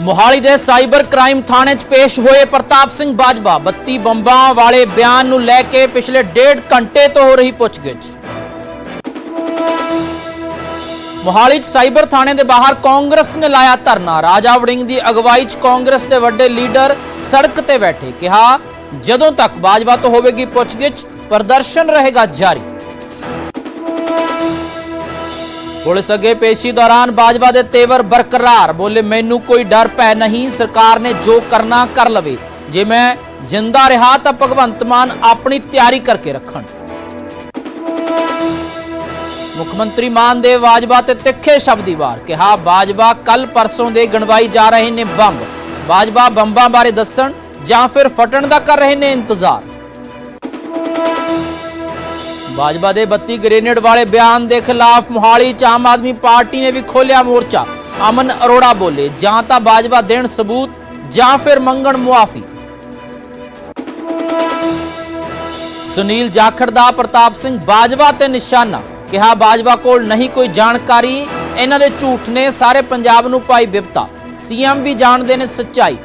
ਮੋਹਾਲੀ ਦੇ cyber crime ਥਾਣੇ 'ਚ ਪੇਸ਼ ਹੋਏ ਪ੍ਰਤਾਪ ਸਿੰਘ ਬਾਜਵਾ 32 ਬੰਬਾਂ ਵਾਲੇ ਬਿਆਨ ਨੂੰ ਲੈ ਕੇ ਪਿਛਲੇ ਡੇਢ ਘੰਟੇ ਤੋਂ ਹੋ ਰਹੀ ਪੁੱਛਗਿੱਛ। ਮੋਹਾਲੀ 'ਚ ਸਾਈਬਰ ਥਾਣੇ ਦੇ ਬਾਹਰ ਕਾਂਗਰਸ ਨੇ ਲਾਇਆ ਧਰਨਾ। ਰਾਜਾ ਵੜਿੰਗ ਦੀ ਅਗਵਾਈ 'ਚ ਕਾਂਗਰਸ ਦੇ ਵੱਡੇ ਲੀਡਰ ਸੜਕ ਤੇ ਬੈਠੇ। ਕਿਹਾ, ਜਦੋਂ ਤੱਕ ਬਾਜਵਾ ਤੋਂ ਹੋਵੇਗੀ ਪੁੱਛਗਿੱਛ, ਪ੍ਰਦਰਸ਼ਨ ਰਹੇਗਾ ਜਾਰੀ। ਪੁਲਿਸ ਅੱਗੇ ਪੇਸ਼ੀ ਦੌਰਾਨ ਬਾਜਵਾ ਦੇ ਤੇਵਰ ਬਰਕਰਾਰ। ਬੋਲੇ, ਮੈਨੂੰ ਕੋਈ ਡਰ ਪੈ ਨਹੀਂ, ਸਰਕਾਰ ਨੇ ਜੋ ਕਰਨਾ ਕਰ ਲਵੇ। ਜੇ ਮੈਂ ਜਿੰਦਾ ਰਿਹਾ ਤਾਂ ਭਗਵੰਤ ਮਾਨ ਆਪਣੀ ਤਿਆਰੀ ਕਰਕੇ ਰੱਖਣ। ਮੁੱਖ ਮੰਤਰੀ ਮਾਨ ਦੇ ਬਾਜਵਾ ਤੇ ਤਿੱਖੇ ਸ਼ਬਦੀ ਵਾਰ ਕਿਹਾ, ਬਾਜਵਾ ਕੱਲ ਪਰਸੋਂ ਦੇ ਗਣਵਾਈ ਜਾ ਰਹੇ ਨੇ ਬੰਬ। ਬਾਜਵਾ ਬੰਬਾਂ ਬਾਰੇ ਦੱਸਣ ਜਾਂ ਫਿਰ ਫਟਣ ਦਾ ਕਰ ਰਹੇ ਨੇ ਇੰਤਜ਼ਾਰ। ਬਾਜਵਾ ਦੇ 32 ਗ੍ਰੇਨੇਡ ਵਾਲੇ ਬਿਆਨ ਦੇ ਖਿਲਾਫ ਮੋਹਾਲੀ ਚ ਆਮ ਆਦਮੀ ਪਾਰਟੀ ਨੇ ਵੀ ਖੋਲਿਆ ਮੋਰਚਾ। ਅਮਨ ਅਰੋੜਾ ਬੋਲੇ, ਜਾਂ ਤਾਂ ਬਾਜਵਾ ਦੇਣ ਸਬੂਤ, ਜਾਂ ਫਿਰ ਮੰਗਣ ਮੁਆਫੀ। ਸੁਨੀਲ ਜਾਖੜ ਦਾ ਪ੍ਰਤਾਪ ਸਿੰਘ ਬਾਜਵਾ ਤੇ ਨਿਸ਼ਾਨਾ। ਕਿਹਾ ਬਾਜਵਾ ਕੋਲ ਨਹੀਂ ਕੋਈ ਜਾਣਕਾਰੀ, ਇਹਨਾਂ ਦੇ ਝੂਠ ਨੇ ਸਾਰੇ ਪੰਜਾਬ ਨੂੰ ਪਾਈ ਬਿਪਤਾ। ਸੀਐਮ ਵੀ ਜਾਣਦੇ ਨੇ ਸੱਚਾਈ।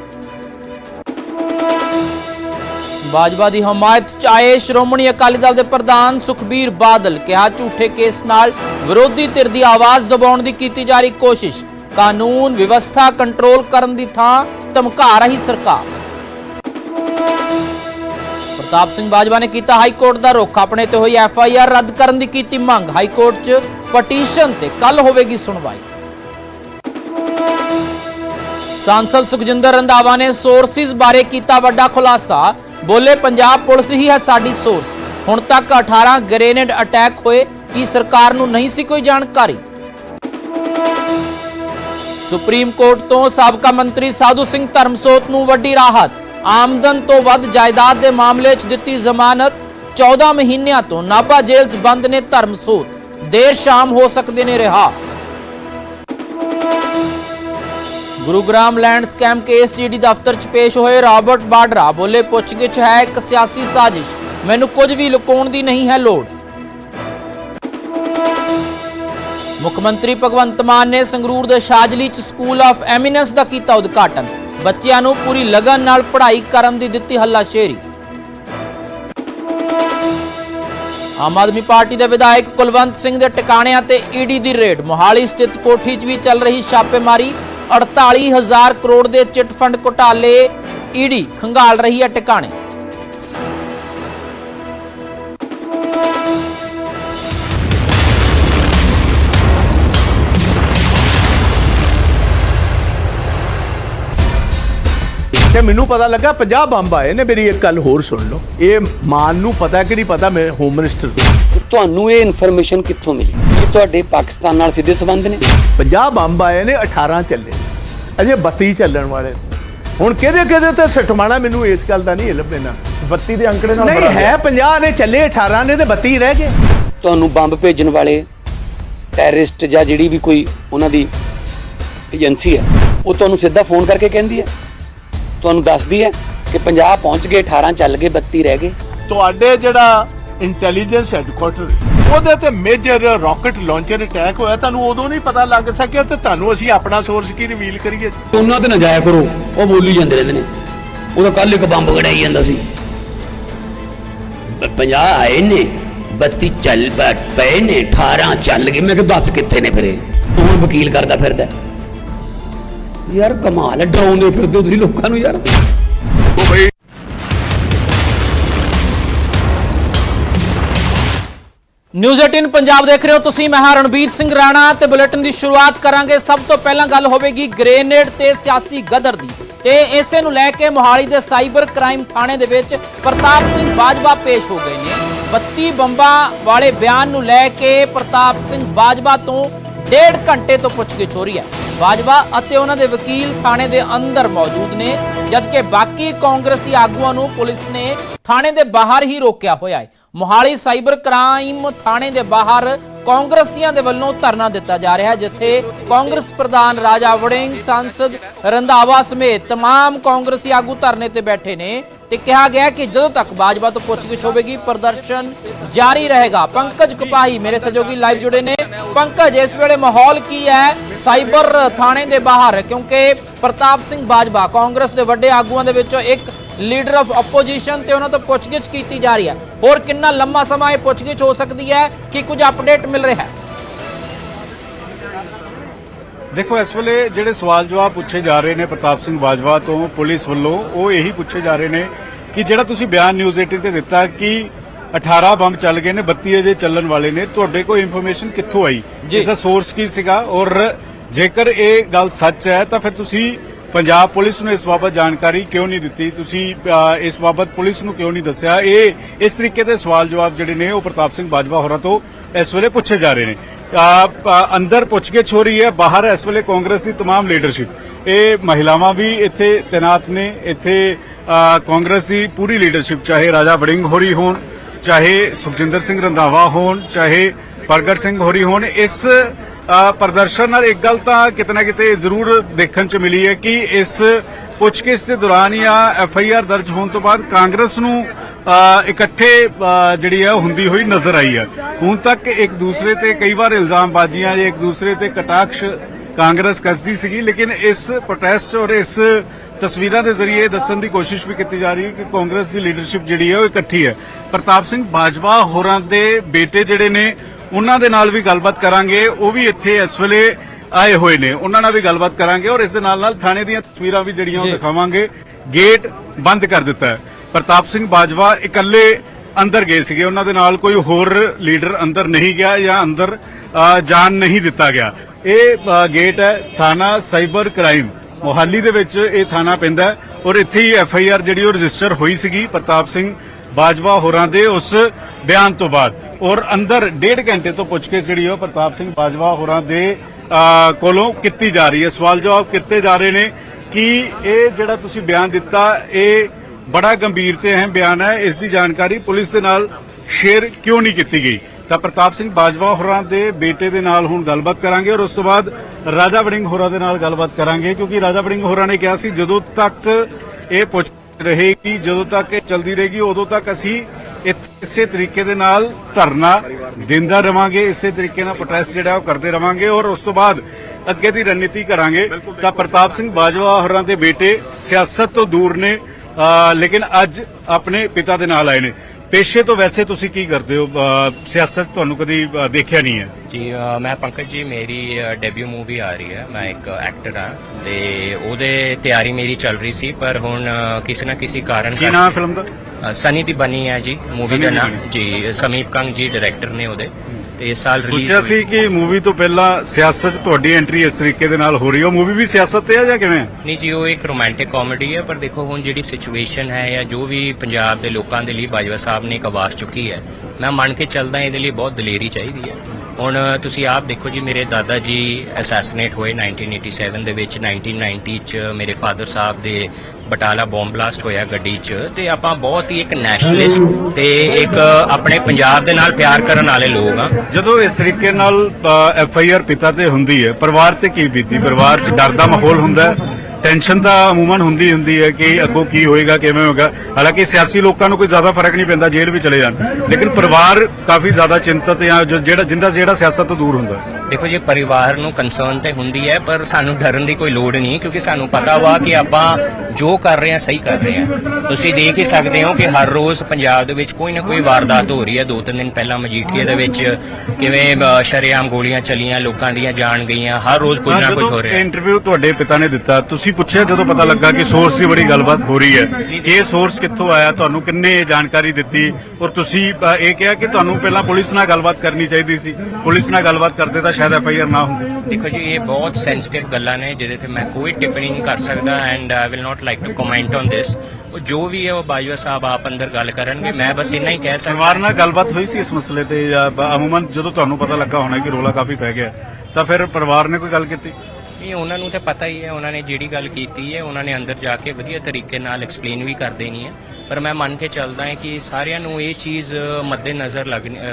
ਬਾਜਵਾ ਦੀ ਹਮਾਇਤ ਚ ਆਏ ਸ਼੍ਰੋਮਣੀ ਅਕਾਲੀ ਦਲ ਦੇ ਪ੍ਰਧਾਨ ਸੁਖਬੀਰ ਬਾਦਲ ਕਿਹਾ ਝੂਠੇ ਕੇਸ ਨਾਲ ਵਿਰੋਧੀ ਧਿਰ ਦੀ ਆਵਾਜ਼ ਦਬਾਉਣ ਦੀ ਕੀਤੀ ਜਾ ਰਹੀ ਕੋਸ਼ਿਸ਼। ਕਾਨੂੰਨ ਵਿਵਸਥਾ ਕੰਟਰੋਲ ਕਰਨ ਦੀ ਥਾਂ ਧਮਕਾ ਰਹੀ ਸਰਕਾਰ। ਪ੍ਰਤਾਪ ਸਿੰਘ ਬਾਜਵਾ ਨੇ ਕੀਤਾ ਹਾਈ ਕੋਰਟ ਦਾ ਰੁਖ। ਆਪਣੇ ਤੇ ਹੋਈ ਐਫ ਆਈ ਆਰ ਰੱਦ ਕਰਨ ਦੀ ਕੀਤੀ ਮੰਗ। ਹਾਈ ਕੋਰਟ 'ਚ ਪਟੀਸ਼ਨ ਤੇ ਕੱਲ ਹੋਵੇਗੀ ਸੁਣਵਾਈ। ਸਾਂਸਦ ਸੁਖਜਿੰਦਰ ਰੰਧਾਵਾ ਨੇ ਸੋਰਸਿਸ ਬਾਰੇ ਕੀਤਾ ਵੱਡਾ ਖੁਲਾਸਾ। ਬੋਲੇ, ਪੰਜਾਬ ਪੁਲਿਸ ਹੀ ਹੈ ਸਾਡੀ ਸੋਰਸ ਹੁਣ ਤੱਕ 18 ਗ੍ਰੇਨੇਡ ਅਟੈਕ ਹੋਏ, ਕੀ ਸਰਕਾਰ ਨੂੰ ਨਹੀਂ ਸੀ ਕੋਈ ਜਾਣਕਾਰੀ? ਸੁਪਰੀਮ ਕੋਰਟ ਤੋਂ ਸਾਬਕਾ ਮੰਤਰੀ ਸਾਧੂ ਸਿੰਘ ਧਰਮਸੋਤ ਨੂੰ ਵੱਡੀ ਰਾਹਤ। ਆਮਦਨ ਤੋਂ ਵੱਧ ਜਾਇਦਾਦ ਦੇ ਮਾਮਲੇ 'ਚ ਦਿੱਤੀ ਜ਼ਮਾਨਤ। 14 ਮਹੀਨਿਆਂ ਤੋਂ ਨਾਭਾ ਜੇਲ੍ਹ 'ਚ ਬੰਦ ਨੇ ਧਰਮਸੋਤ। ਦੇਰ ਸ਼ਾਮ ਹੋ ਸਕਦੇ ਨੇ ਰਿਹਾ। Gurugram land scam case GD ਦਫ਼ਤਰ 'ਚ ਪੇਸ਼ ਹੋਏ ਰਾਬਰਟ ਬਾਡਰਾ ਬੋਲੇ ਪੁੱਛਗਿੱਛ ਹੈ ਇੱਕ ਸਿਆਸੀ ਸਾਜ਼ਿਸ਼। ਮੈਨੂੰ ਕੁਝ ਵੀ ਲੁਕਾਉਣ ਦੀ ਨਹੀਂ ਹੈ ਲੋੜ। ਮੁੱਖ ਮੰਤਰੀ ਭਗਵੰਤ ਮਾਨ ਨੇ ਸੰਗਰੂਰ ਦੇ ਸ਼ਾਜਲੀ 'ਚ ਸਕੂਲ ਆਫ ਐਮੀਨੈਂਸ ਦਾ ਕੀਤਾ ਉਦਘਾਟਨ। ਬੱਚਿਆਂ ਨੂੰ ਪੂਰੀ ਲਗਨ ਨਾਲ ਪੜ੍ਹਾਈ ਕਰਨ ਦੀ ਦਿੱਤੀ ਹੱਲਾਸ਼ੇਰੀ। ਆਮ ਆਦਮੀ ਪਾਰਟੀ ਦੇ ਵਿਧਾਇਕ ਕੁਲਵੰਤ ਸਿੰਘ ਦੇ ਟਿਕਾਣਿਆਂ ਤੇ ਈਡੀ ਦੀ ਰੇਡ। ਮੋਹਾਲੀ ਸਥਿਤ ਕੋਠੀ 'ਚ ਵੀ ਚੱਲ ਰਹੀ ਛਾਪੇਮਾਰੀ। 48000 ਕਰੋੜ ਦੇ ਚਿੱਟ ਫੰਡ ਘੁਟਾਲੇ ਈਡੀ ਖੰਗਾਲ ਰਹੀ ਹੈ ਟਿਕਾਣੇ। ਤੇ ਮੈਨੂੰ ਪਤਾ ਲੱਗਾ 50 ਬੰਬ ਆਏ ਨੇ ਮੇਰੀ ਇੱਕ ਗੱਲ ਹੋਰ ਸੁਣ ਲਓ। ਇਹ ਮਾਨ ਨੂੰ ਪਤਾ ਕਿ ਨਹੀਂ ਪਤਾ ਮੇਰੇ ਹੋਮ ਮਿਨਿਸਟਰ ਨੂੰ ਤੁਹਾਨੂੰ ਇਹ ਇਨਫੋਰਮੇਸ਼ਨ ਕਿੱਥੋਂ ਮਿਲੀ? ਤੁਹਾਡੇ ਪਾਕਿਸਤਾਨ ਨਾਲ ਸਿੱਧੇ ਸੰਬੰਧ ਨੇ? 50 ਬੰਬ ਆਏ ਨੇ 18 ਚੱਲੇ। ਅਜੇ 32 ਚੱਲਣ ਵਾਲੇ ਨੇ। ਹੁਣ ਕਿਹਦੇ ਕਿਹਦੇ ਤੇ ਸਟਮਾਣਾ ਮੈਨੂੰ ਇਸ ਗੱਲ ਦਾ ਨਹੀਂ ਇਲਮ ਇਹਨਾਂ 32 ਦੇ ਅੰਕੜੇ ਨਾਲ ਨਹੀਂ ਹੈ 50 ਨੇ ਚੱਲੇ 18 ਨੇ ਤੇ 32 ਰਹਿ ਗਏ। ਤੁਹਾਨੂੰ ਬੰਬ ਭੇਜਣ ਵਾਲੇ ਟੈਰਰਿਸਟ ਜਾਂ ਜਿਹੜੀ ਵੀ ਕੋਈ ਉਹਨਾਂ ਦੀ ਏਜੰਸੀ ਹੈ ਉਹ ਤੁਹਾਨੂੰ ਸਿੱਧਾ ਫੋਨ ਕਰਕੇ ਕਹਿੰਦੀ ਹੈ। ਤੁਹਾਨੂੰ ਦੱਸਦੀ ਹੈ ਕਿ 50 ਪਹੁੰਚ ਗਏ 18 ਚੱਲ ਗਏ 32 ਰਹਿ ਗਏ। ਤੁਹਾਡੇ ਜਿਹੜਾ ਇੰਟੈਲੀਜੈਂਸ ਹੈੱਡਕੁਆਟਰ ਉਹਦੇ ਤੇ ਮੇਜਰ ਰਾਕਟ ਲਾਂਚਰ ਅਟੈਕ ਹੋਇਆ ਤੁਹਾਨੂੰ ਉਦੋਂ ਨਹੀਂ ਪਤਾ ਲੱਗ ਸਕਿਆ ਤੇ ਤੁਹਾਨੂੰ ਅਸੀਂ ਆਪਣਾ ਸੋਰਸ ਕੀ ਰਿਵੀਲ ਕਰੀਏ? ਉਹਨਾਂ ਤੇ ਨਾ ਜਾਇਆ ਕਰੋ ਉਹ ਬੋਲੀ ਜਾਂਦੇ ਰਹਿੰਦੇ ਨੇ। ਉਹਦਾ ਕੱਲ ਇੱਕ ਬੰਬ ਗੜਾਈ ਜਾਂਦਾ ਸੀ। 50 ਆਏ ਨੇ 32 ਚੱਲ ਪਏ ਨੇ 18 ਚੱਲ ਗਏ। ਮੈਂ ਕਿ ਦੱਸ ਕਿੱਥੇ ਨੇ ਫਿਰੇ ਹੁਣ ਵਕੀਲ ਕਰਦਾ ਫਿਰਦਾ? ਯਾਰ ਕਮਾਲ ਡਰਾਉਂਦੇ ਫਿਰਦੇ ਤੁਸੀਂ ਲੋਕਾਂ ਨੂੰ ਯਾਰ। ਨਿਊਜ਼ 18 ਪੰਜਾਬ ਦੇਖ ਰਹੇ ਹੋ ਤੁਸੀਂ, ਮੈਂ ਹਾਂ ਰਣਬੀਰ ਸਿੰਘ ਰਾਣਾ ਤੇ ਬੁਲੇਟਿਨ ਦੀ ਸ਼ੁਰੂਆਤ ਕਰਾਂਗੇ। ਸਭ ਤੋਂ ਪਹਿਲਾਂ ਗੱਲ ਹੋਵੇਗੀ ਗ੍ਰੇਨੇਡ ਤੇ ਸਿਆਸੀ ਗਦਰ ਦੀ। ਤੇ ਇਸੇ ਨੂੰ ਲੈ ਕੇ ਮੋਹਾਲੀ ਦੇ ਸਾਈਬਰ ਕ੍ਰਾਈਮ ਥਾਣੇ ਦੇ ਵਿੱਚ ਪ੍ਰਤਾਪ ਸਿੰਘ ਬਾਜਵਾ ਪੇਸ਼ ਹੋ ਗਏ ਨੇ। 32 ਬੰਬਾਂ ਵਾਲੇ ਬਿਆਨ ਨੂੰ ਲੈ ਕੇ ਪ੍ਰਤਾਪ ਸਿੰਘ ਬਾਜਵਾ ਤੋਂ ਡੇਢ ਘੰਟੇ ਤੋਂ ਪੁੱਛਗਿੱਛ ਹੋ ਰਹੀ ਹੈ। ਬਾਜਵਾ ਅਤੇ ਉਹਨਾਂ ਦੇ ਵਕੀਲ ਥਾਣੇ ਦੇ ਅੰਦਰ ਮੌਜੂਦ ਨੇ, ਜਦਕਿ ਬਾਕੀ ਕਾਂਗਰਸੀ ਆਗੂਆਂ ਨੂੰ ਪੁਲਿਸ ਨੇ ਥਾਣੇ ਦੇ ਬਾਹਰ ਹੀ ਰੋਕਿਆ ਹੋਇਆ ਹੈ। ਮੋਹਾਲੀ ਸਾਈਬਰ ਕ੍ਰਾਈਮ ਥਾਣੇ ਦੇ ਬਾਹਰ ਕਾਂਗਰਸੀਆਂ ਦੇ ਵੱਲੋਂ ਧਰਨਾ ਦਿੱਤਾ ਜਾ ਰਿਹਾ ਹੈ ਜਿੱਥੇ ਕਾਂਗਰਸ ਪ੍ਰਧਾਨ ਰਾਜਾ ਵੜਿੰਗ ਸੰਸਦ ਰੰਧਾਵਾ ਸਮੇਤ तमाम ਕਾਂਗਰਸੀ ਆਗੂ ਧਰਨੇ ਤੇ ਬੈਠੇ ਨੇ ਤੇ ਕਿਹਾ ਗਿਆ ਕਿ ਜਦੋਂ ਤੱਕ ਬਾਜਵਾ ਤੋਂ ਪੁੱਛਗਿੱਛ ਹੋਵੇਗੀ ਪ੍ਰਦਰਸ਼ਨ ਜਾਰੀ ਰਹੇਗਾ ਪੰਕਜ ਕਪਾਹੀ ਮੇਰੇ ਸਹਿਯੋਗੀ ਲਾਈਵ ਜੁੜੇ ਨੇ ਪੰਕਜ ਇਸ ਵੇਲੇ ਮਾਹੌਲ ਕੀ ਹੈ ਸਾਈਬਰ ਥਾਣੇ ਦੇ ਬਾਹਰ ਕਿਉਂਕਿ ਪ੍ਰਤਾਪ ਸਿੰਘ ਬਾਜਵਾ ਕਾਂਗਰਸ ਦੇ ਵੱਡੇ ਆਗੂਆਂ ਦੇ ਵਿੱਚੋਂ ਇੱਕ ਲੀਡਰ ਆਫ ਆਪੋਜੀਸ਼ਨ ਤੇ ਉਹਨਾਂ ਤੋਂ ਪੁੱਛਗਿੱਛ ਕੀਤੀ ਜਾ ਰਹੀ ਹੈ। ਹੋਰ ਕਿੰਨਾ ਲੰਮਾ ਸਮਾਂ ਇਹ ਪੁੱਛਗਿੱਛ ਹੋ ਸਕਦੀ ਹੈ ਕਿ ਕੁਝ ਅਪਡੇਟ ਮਿਲ ਰਿਹਾ ਹੈ? ਦੇਖੋ ਇਸ ਵੇਲੇ ਜਿਹੜੇ ਸਵਾਲ ਜਵਾਬ ਪੁੱਛੇ ਜਾ ਰਹੇ ਨੇ ਪ੍ਰਤਾਪ ਸਿੰਘ ਬਾਜਵਾ ਤੋਂ ਪੁਲਿਸ ਵੱਲੋਂ ਉਹ ਇਹੀ ਪੁੱਛੇ ਜਾ ਰਹੇ ਨੇ ਕਿ ਜਿਹੜਾ ਤੁਸੀਂ ਬਿਆਨ ਨਿਊਜ਼ 18 ਤੇ ਦਿੱਤਾ ਕਿ 18 ਬੰਬ ਚੱਲ ਗਏ ਨੇ 32 ਅਜੇ ਚੱਲਣ ਵਾਲੇ ਨੇ ਤੁਹਾਡੇ ਕੋਲ ਇਨਫੋਰਮੇਸ਼ਨ ਕਿੱਥੋਂ ਆਈ। ਇਸ ਦਾ ਸੋਰਸ ਕੀ ਸੀਗਾ? ਔਰ ਜੇਕਰ ਇਹ ਗੱਲ ਸੱਚ ਹੈ ਤਾਂ ਫਿਰ ਤੁਸੀਂ ਪੰਜਾਬ ਪੁਲਿਸ ਨੂੰ ਇਸ ਬਾਬਤ ਜਾਣਕਾਰੀ ਕਿਉਂ ਨਹੀਂ ਦਿੱਤੀ ਤੁਸੀਂ ਅ, ਇਸ ਬਾਬਤ ਪੁਲਿਸ ਨੂੰ ਕਿਉਂ ਨਹੀਂ ਦੱਸਿਆ ਇਹ ਇਸ ਤਰੀਕੇ ਦੇ ਸਵਾਲ ਜਵਾਬ ਜਿਹੜੇ ਨੇ ਉਹ ਪ੍ਰਤਾਪ ਸਿੰਘ ਬਾਜਵਾ ਹੋਰਾਂ ਤੋਂ ਇਸ ਵੇਲੇ ਪੁੱਛੇ ਜਾ ਰਹੇ ਨੇ ਅ, ਪ- ਅੰਦਰ ਪੁੱਛਗਿੱਛ ਹੋ ਰਹੀ ਹੈ ਬਾਹਰ ਇਸ ਵੇਲੇ ਕਾਂਗਰਸ ਦੀ तमाम ਲੀਡਰਸ਼ਿਪ ਇਹ ਮਹਿਲਾਵਾਂ ਵੀ ਇੱਥੇ ਤੈਨਾਤ ਨੇ ਇੱਥੇ ਅ, ਕਾਂਗਰਸ ਦੀ ਪੂਰੀ ਲੀਡਰਸ਼ਿਪ ਚਾਹੇ ਰਾਜਾ ਵੜਿੰਗ ਹੋਰੀ ਹੋਣ ਚਾਹੇ ਸੁਖਜਿੰਦਰ ਸਿੰਘ ਰੰਧਾਵਾ ਹੋਣ ਚਾਹੇ ਪ੍ਰਗਟ ਸਿੰਘ ਹੋਰੀ ਹੋਣ ਇਸ ਅ, ਪ੍ਰਦਰਸ਼ਨ ਨਾਲ ਇੱਕ ਗੱਲ ਤਾਂ ਕਿਤੇ ਕਿਤੇ ਜ਼ਰੂਰ ਦੇਖਣ ਚ ਮਿਲੀ ਹੈ ਕਿ ਇਸ ਪੁੱਛਗਿੱਛ ਦੇ ਦੌਰਾਨ ਜਾਂ ਐਫ ਆਈ ਆਰ ਦਰਜ ਹੋਣ ਤੋਂ ਬਾਅਦ ਕਾਂਗਰਸ ਨੂੰ ਇਕੱਠੇ ਜਿਹੜੀ ਹੈ ਹੁੰਦੀ ਹੋਈ ਨਜ਼ਰ ਆਈ ਹੈ। ਹੁਣ ਤੱਕ ਇੱਕ ਦੂਸਰੇ ਤੇ ਕਈ ਵਾਰ ਇਲਜ਼ਾਮਬਾਜ਼ੀਆਂ ਜਾਂ ਇੱਕ ਦੂਸਰੇ ਤੇ ਕਟਾਕਸ਼ ਕਾਂਗਰਸ ਕੱਸਦੀ ਸੀਗੀ, ਲੇਕਿਨ ਇਸ ਪ੍ਰੋਟੈਸਟ ਔਰ ਇਸ ਤਸਵੀਰਾਂ ਦੇ ਜ਼ਰੀਏ ਦੱਸਣ ਦੀ ਕੋਸ਼ਿਸ਼ ਵੀ ਕੀਤੀ ਜਾ ਰਹੀ ਹੈ ਕਿ ਕਾਂਗਰਸ ਦੀ ਲੀਡਰਸ਼ਿਪ ਜਿਹੜੀ ਹੈ ਉਹ ਇਕੱਠੀ ਹੈ। ਪ੍ਰਤਾਪ ਸਿੰਘ ਬਾਜਵਾ ਹੋਰਾਂ ਦੇ ਬੇਟੇ ਜਿਹੜੇ ਨੇ ਉਹਨਾਂ ਦੇ ਨਾਲ ਵੀ ਗੱਲਬਾਤ ਕਰਾਂਗੇ ਉਹ ਵੀ ਇੱਥੇ ਇਸ ਵੇਲੇ ਆਏ ਹੋਏ ਨੇ। ਉਹਨਾਂ ਨਾਲ ਵੀ ਗੱਲਬਾਤ ਕਰਾਂਗੇ ਔਰ ਇਸ ਦੇ ਨਾਲ ਨਾਲ ਥਾਣੇ ਦੀਆਂ ਤਸਵੀਰਾਂ ਵੀ ਜਿਹੜੀਆਂ ਉਹ। ਦਿਖਾਵਾਂਗੇ। ਗੇਟ ਬੰਦ ਕਰ ਦਿੱਤਾ ਹੈ। ਪ੍ਰਤਾਪ ਸਿੰਘ ਬਾਜਵਾ ਇਕੱਲੇ ਅੰਦਰ ਗਏ ਸੀਗੇ। ਉਹਨਾਂ ਦੇ ਨਾਲ ਕੋਈ ਹੋਰ ਲੀਡਰ ਅੰਦਰ ਨਹੀਂ ਗਿਆ ਜਾਂ ਅੰਦਰ ਜਾਣ ਨਹੀਂ ਦਿੱਤਾ ਗਿਆ। ਇਹ ਗੇਟ ਹੈ ਥਾਣਾ ਸਾਈਬਰ ਕ੍ਰਾਈਮ। ਮੋਹਾਲੀ ਦੇ ਵਿੱਚ ਇਹ ਥਾਣਾ ਪੈਂਦਾ ਔਰ ਇੱਥੇ ਹੀ ਐਫ ਆਈ ਆਰ ਜਿਹੜੀ ਉਹ ਰਜਿਸਟਰ ਹੋਈ ਸੀਗੀ ਪ੍ਰਤਾਪ ਸਿੰਘ ਬਾਜਵਾ ਹੋਰਾਂ ਦੇ। ਉਸ ਬਿਆਨ ਤੋਂ ਬਾਅਦ। ਔਰ ਅੰਦਰ ਡੇਢ ਘੰਟੇ ਤੋਂ ਪੁੱਛਕੇ ਜਿਹੜੀ ਉਹ ਪ੍ਰਤਾਪ ਸਿੰਘ ਬਾਜਵਾ ਹੋਰਾਂ ਦੇ ਕੋਲੋਂ ਕੀਤੀ ਜਾ ਰਹੀ ਹੈ। ਸਵਾਲ ਜਵਾਬ ਕੀਤੇ ਜਾ ਰਹੇ ਨੇ ਕਿ ਇਹ ਜਿਹੜਾ ਤੁਸੀਂ ਬਿਆਨ ਦਿੱਤਾ, ਇਹ ਬੜਾ ਗੰਭੀਰ ਤੇ ਅਹਿਮ ਬਿਆਨ ਹੈ। ਇਸ ਦੀ ਜਾਣਕਾਰੀ ਪੁਲਿਸ ਦੇ ਨਾਲ ਸ਼ੇਅਰ ਕਿਉਂ ਨਹੀਂ ਕੀਤੀ ਗਈ? ਤਾਂ ਪ੍ਰਤਾਪ ਸਿੰਘ ਬਾਜਵਾ ਹੋਰਾਂ ਦੇ ਬੇਟੇ ਦੇ ਨਾਲ ਹੁਣ ਗੱਲਬਾਤ ਕਰਾਂਗੇ ਔਰ ਉਸ ਤੋਂ ਬਾਅਦ ਰਾਜਾ ਵੜਿੰਗ ਹੋਰਾਂ ਦੇ ਨਾਲ ਗੱਲਬਾਤ ਕਰਾਂਗੇ ਕਿਉਂਕਿ ਰਾਜਾ ਵੜਿੰਗ ਹੋਰਾਂ ਨੇ ਕਿਹਾ ਸੀ ਜਦੋਂ ਤੱਕ ਇਹ ਪੁੱਛ ਰਹੇਗੀ ਜਦੋਂ ਤੱਕ ਇਹ ਚਲਦੀ ਰਹੇਗੀ, ਉਦੋਂ ਤੱਕ ਅਸੀਂ ਇਸੇ ਤਰੀਕੇ ਦੇ ਨਾਲ ਧਰਨਾ ਦਿੰਦਾ ਰਵਾਂਗੇ ਇਸੇ ਤਰੀਕੇ ਨਾਲ ਪ੍ਰੋਟੈਸਟ ਜਿਹੜਾ ਉਹ ਕਰਦੇ ਰਵਾਂਗੇ ਔਰ ਉਸ ਤੋਂ ਬਾਅਦ ਅੱਗੇ ਦੀ ਰਣਨੀਤੀ ਕਰਾਂਗੇ। ਤਾਂ ਪ੍ਰਤਾਪ ਸਿੰਘ ਬਾਜਵਾ ਹੋਰਾਂ ਦੇ ਬੇਟੇ ਸਿਆਸਤ ਤੋਂ ਦੂਰ ਨੇ ਲੇਕਿਨ ਅੱਜ ਆਪਣੇ ਪਿਤਾ ਦੇ ਨਾਲ ਆਏ ਨੇ। ਪੇਸ਼ੇ ਤੋਂ ਵੈਸੇ ਤੁਸੀਂ ਕੀ ਕਰਦੇ ਹੋ? ਸਿਆਸਤ ਤੁਹਾਨੂੰ ਕਦੀ ਦੇਖਿਆ ਨਹੀਂ ਹੈ? ਜੀ ਮੈਂ ਪੰਕਜ ਜੀ ਮੇਰੀ ਡੈਬਿਊ ਮੂਵੀ ਆ ਰਹੀ ਹੈ। ਮੈਂ ਇੱਕ ਐਕਟਰ ਹਾਂ ਤੇ ਉਹਦੇ ਤਿਆਰੀ ਮੇਰੀ ਚੱਲ ਰਹੀ ਸੀ ਪਰ ਹੁਣ ਕਿਸੇ ਨਾ ਕਿਸੇ ਕਾਰਨ ਕੀ ਨਾਮ ਫਿਲਮ ਦਾ? ਸਨੀ ਦੀ ਬਣੀ ਹੈ ਜੀ ਮੂਵੀ ਦਾ ਨਾਮ। ਜੀ ਸਮੀਪ ਕੰਗ ਜੀ ਡਾਇਰੈਕਟਰ ਨੇ ਉਹਦੇ। ਤੇ ਇਸ ਸਾਲ ਰਿਲੀਜ਼ ਸੋਚਿਆ ਸੀ ਕਿ ਮੂਵੀ ਤੋਂ ਪਹਿਲਾਂ ਸਿਆਸਤ 'ਚ ਤੁਹਾਡੀ ਐਂਟਰੀ ਇਸ ਤਰੀਕੇ ਦੇ ਨਾਲ ਹੋ ਰਹੀ ਹੈ। ਮੂਵੀ ਵੀ ਸਿਆਸਤ ਤੇ ਹੈ ਜਾਂ ਕਿਵੇਂ? ਨਹੀਂ ਜੀ ਉਹ ਇੱਕ ਰੋਮਾਂਟਿਕ ਕਾਮੇਡੀ ਹੈ ਪਰ ਦੇਖੋ ਹੁਣ ਜਿਹੜੀ ਸਿਚੁਏਸ਼ਨ ਹੈ ਜਾਂ ਜੋ ਵੀ ਪੰਜਾਬ ਦੇ ਲੋਕਾਂ ਦੇ ਲਈ ਬਾਜਵਾ ਸਾਹਿਬ ਨੇ ਇੱਕ ਆਵਾਜ਼ ਚੁੱਕੀ ਹੈ ਮੈਂ ਮੰਨ ਕੇ ਚੱਲਦਾ ਇਹਦੇ ਲਈ ਬਹੁਤ ਦਲੇਰੀ ਚਾਹੀਦੀ ਹੈ। ਹੁਣ ਤੁਸੀਂ ਆਪ ਦੇਖੋ ਜੀ ਮੇਰੇ ਦਾਦਾ ਜੀ ਅਸੈਸੀਨੇਟ ਹੋਏ 1987 ਦੇ ਵਿੱਚ 1990 ਚ ਮੇਰੇ ਫਾਦਰ ਸਾਹਿਬ ਦੇ ਬਟਾਲਾ ਬੰਬ ਬਲਾਸਟ ਹੋਇਆ ਗੱਡੀ 'ਚ ਤੇ ਆਪਾਂ ਬਹੁਤ ਹੀ ਇੱਕ ਨੈਸ਼ਨਲਿਸਟ ਤੇ ਇੱਕ ਆਪਣੇ ਪੰਜਾਬ ਦੇ ਨਾਲ ਪਿਆਰ ਕਰਨ ਵਾਲੇ ਲੋਕ ਆ ਜਦੋਂ ਇਸ ਤਰੀਕੇ ਨਾਲ ਐਫ ਆਈ ਆਰ ਪਿਤਾ ਤੇ ਹੁੰਦੀ ਹੈ, ਪਰਿਵਾਰ ਤੇ ਕੀ ਬੀਤੀ? ਪਰਿਵਾਰ 'ਚ ਡਰ ਦਾ ਮਾਹੌਲ ਹੁੰਦਾ ਹੈ ਟੈਨਸ਼ਨ ਤਾਂ ਅਮੂਮਨ ਹੁੰਦੀ ਹੁੰਦੀ ਹੈ ਕਿ ਅੱਗੋਂ ਕੀ ਹੋਏਗਾ, ਕਿਵੇਂ ਹੋਏਗਾ। ਹਾਲਾਂਕਿ ਸਿਆਸੀ ਲੋਕਾਂ ਨੂੰ ਕੋਈ ਜ਼ਿਆਦਾ ਫ਼ਰਕ ਨਹੀਂ ਪੈਂਦਾ, ਜੇਲ੍ਹ ਵੀ ਚਲੇ ਜਾਣ। ਲੇਕਿਨ ਪਰਿਵਾਰ ਕਾਫੀ ਜ਼ਿਆਦਾ ਚਿੰਤਤ ਜਾਂ ਜਿਹੜਾ ਜਿੰਦਾ ਜਿਹੜਾ ਸਿਆਸਤ ਤੋਂ ਦੂਰ ਹੁੰਦਾ ਹੈ। ਦੇਖੋ ਜੀ ਪਰਿਵਾਰ ਨੂੰ ਕੰਸਰਨ ਤੇ ਹੁੰਦੀ ਹੈ ਪਰ ਸਾਨੂੰ ਡਰਨ ਦੀ ਕੋਈ ਲੋੜ ਨਹੀਂ ਕਿਉਂਕਿ ਸਾਨੂੰ ਪਤਾ ਵਾ ਕਿ ਆਪਾਂ ਜੋ ਕਰ ਰਹੇ ਹਾਂ ਸਹੀ ਕਰ ਰਹੇ ਹਾਂ। ਤੁਸੀਂ ਦੇਖ ਹੀ ਸਕਦੇ ਹੋ ਕਿ ਹਰ ਰੋਜ਼ ਪੰਜਾਬ ਦੇ ਵਿੱਚ ਕੋਈ ਨਾ ਕੋਈ ਵਾਰਦਾਤ ਹੋ ਰਹੀ ਹੈ। ਦੋ ਤਿੰਨ ਦਿਨ ਪਹਿਲਾਂ ਮਜੀਠੀਏ ਦੇ ਵਿੱਚ ਕਿਵੇਂ ਸ਼ਰੇਆਮ ਗੋਲੀਆਂ ਚੱਲੀਆਂ ਲੋਕਾਂ ਦੀਆਂ ਜਾਨ ਗਈਆਂ ਹਰ ਰੋਜ਼ ਕੁਝ ਨਾ ਕੁਝ ਹੋ ਰਿਹਾ ਹੈ। ਇੰਟਰਵਿਊ ਤੁਹਾਡੇ ਪਿਤਾ ਨੇ ਦਿੱਤਾ ਤੁਸੀਂ ਪੁੱਛਿਆ ਜਦੋਂ ਪਤਾ ਲੱਗਾ ਕਿ ਸੋਰਸ ਦੀ ਬੜੀ ਗੱਲਬਾਤ ਹੋ ਰਹੀ ਹੈ। ਇਹ ਸੋਰਸ ਕਿੱਥੋਂ ਆਇਆ ਤੁਹਾਨੂੰ ਕਿੰਨੇ ਇਹ ਜਾਣਕਾਰੀ ਦਿੱਤੀ? ਔਰ ਤੁਸੀਂ ਇਹ ਕਿਹਾ ਕਿ ਤੁਹਾਨੂੰ ਪਹਿਲਾਂ ਪੁਲਿਸ ਨਾਲ ਗੱਲਬਾਤ ਕਰਨੀ ਚਾਹੀਦੀ ਸੀ। ਪੁਲਿਸ ਨਾਲ ਗੱਲਬਾਤ ਕਰਦੇ ਤਾਂ ਸ਼ਾਇਦ ਐਫ ਆਈ ਆਰ ਨਾ ਹੁੰਦੀ। ਦੇਖੋ ਜੀ ਇਹ ਬਹੁਤ ਸੈਂਸਿਟਿਵ ਗੱਲਾਂ ਨੇ ਜਿਹਦੇ ਤੇ ਮੈਂ ਕੋਈ ਟਿੱਪਣੀ ਨਹੀਂ ਕਰ ਸਕਦਾ and I will not like to comment on this ਉਹ ਜੋ ਵੀ ਹੈ ਉਹ ਬਾਜਵਾ ਸਾਹਿਬ ਆਪ ਅੰਦਰ ਗੱਲ ਕਰਨਗੇ। ਮੈਂ ਬਸ ਇੰਨਾ ਹੀ ਕਹਿ ਸਕਦਾ। ਪਰਿਵਾਰ ਨਾਲ ਗੱਲਬਾਤ ਹੋਈ ਸੀ ਇਸ ਮਸਲੇ ਤੇ ਜਾਂ ਬ- ਅਮੂਮਨ ਜਦੋਂ ਤੁਹਾਨੂੰ ਪਤਾ ਲੱਗਾ ਹੋਣਾ ਕਿ ਰੋਲਾ ਕਾਫੀ ਪੈ ਗਿਆ ਤਾਂ ਫਿਰ ਪਰਿਵਾਰ ਨੇ ਕੋਈ ਗੱਲ ਕੀਤੀ? ਨਹੀਂ ਉਹਨਾਂ ਨੂੰ ਤਾਂ ਪਤਾ ਹੀ ਹੈ ਉਹਨਾਂ ਨੇ ਜਿਹੜੀ ਗੱਲ ਕੀਤੀ ਹੈ ਉਹਨਾਂ ਨੇ ਅੰਦਰ ਜਾ ਕੇ ਵਧੀਆ ਤਰੀਕੇ ਨਾਲ ਐਕਸਪਲੇਨ ਵੀ ਕਰ ਦੇਣੀ ਹੈ। ਪਰ ਮੈਂ ਮੰਨ ਕੇ ਚੱਲਦਾ ਹਾਂ ਕਿ ਸਾਰਿਆਂ ਨੂੰ ਇਹ ਚੀਜ਼ ਮੱਦੇ ਨਜ਼ਰ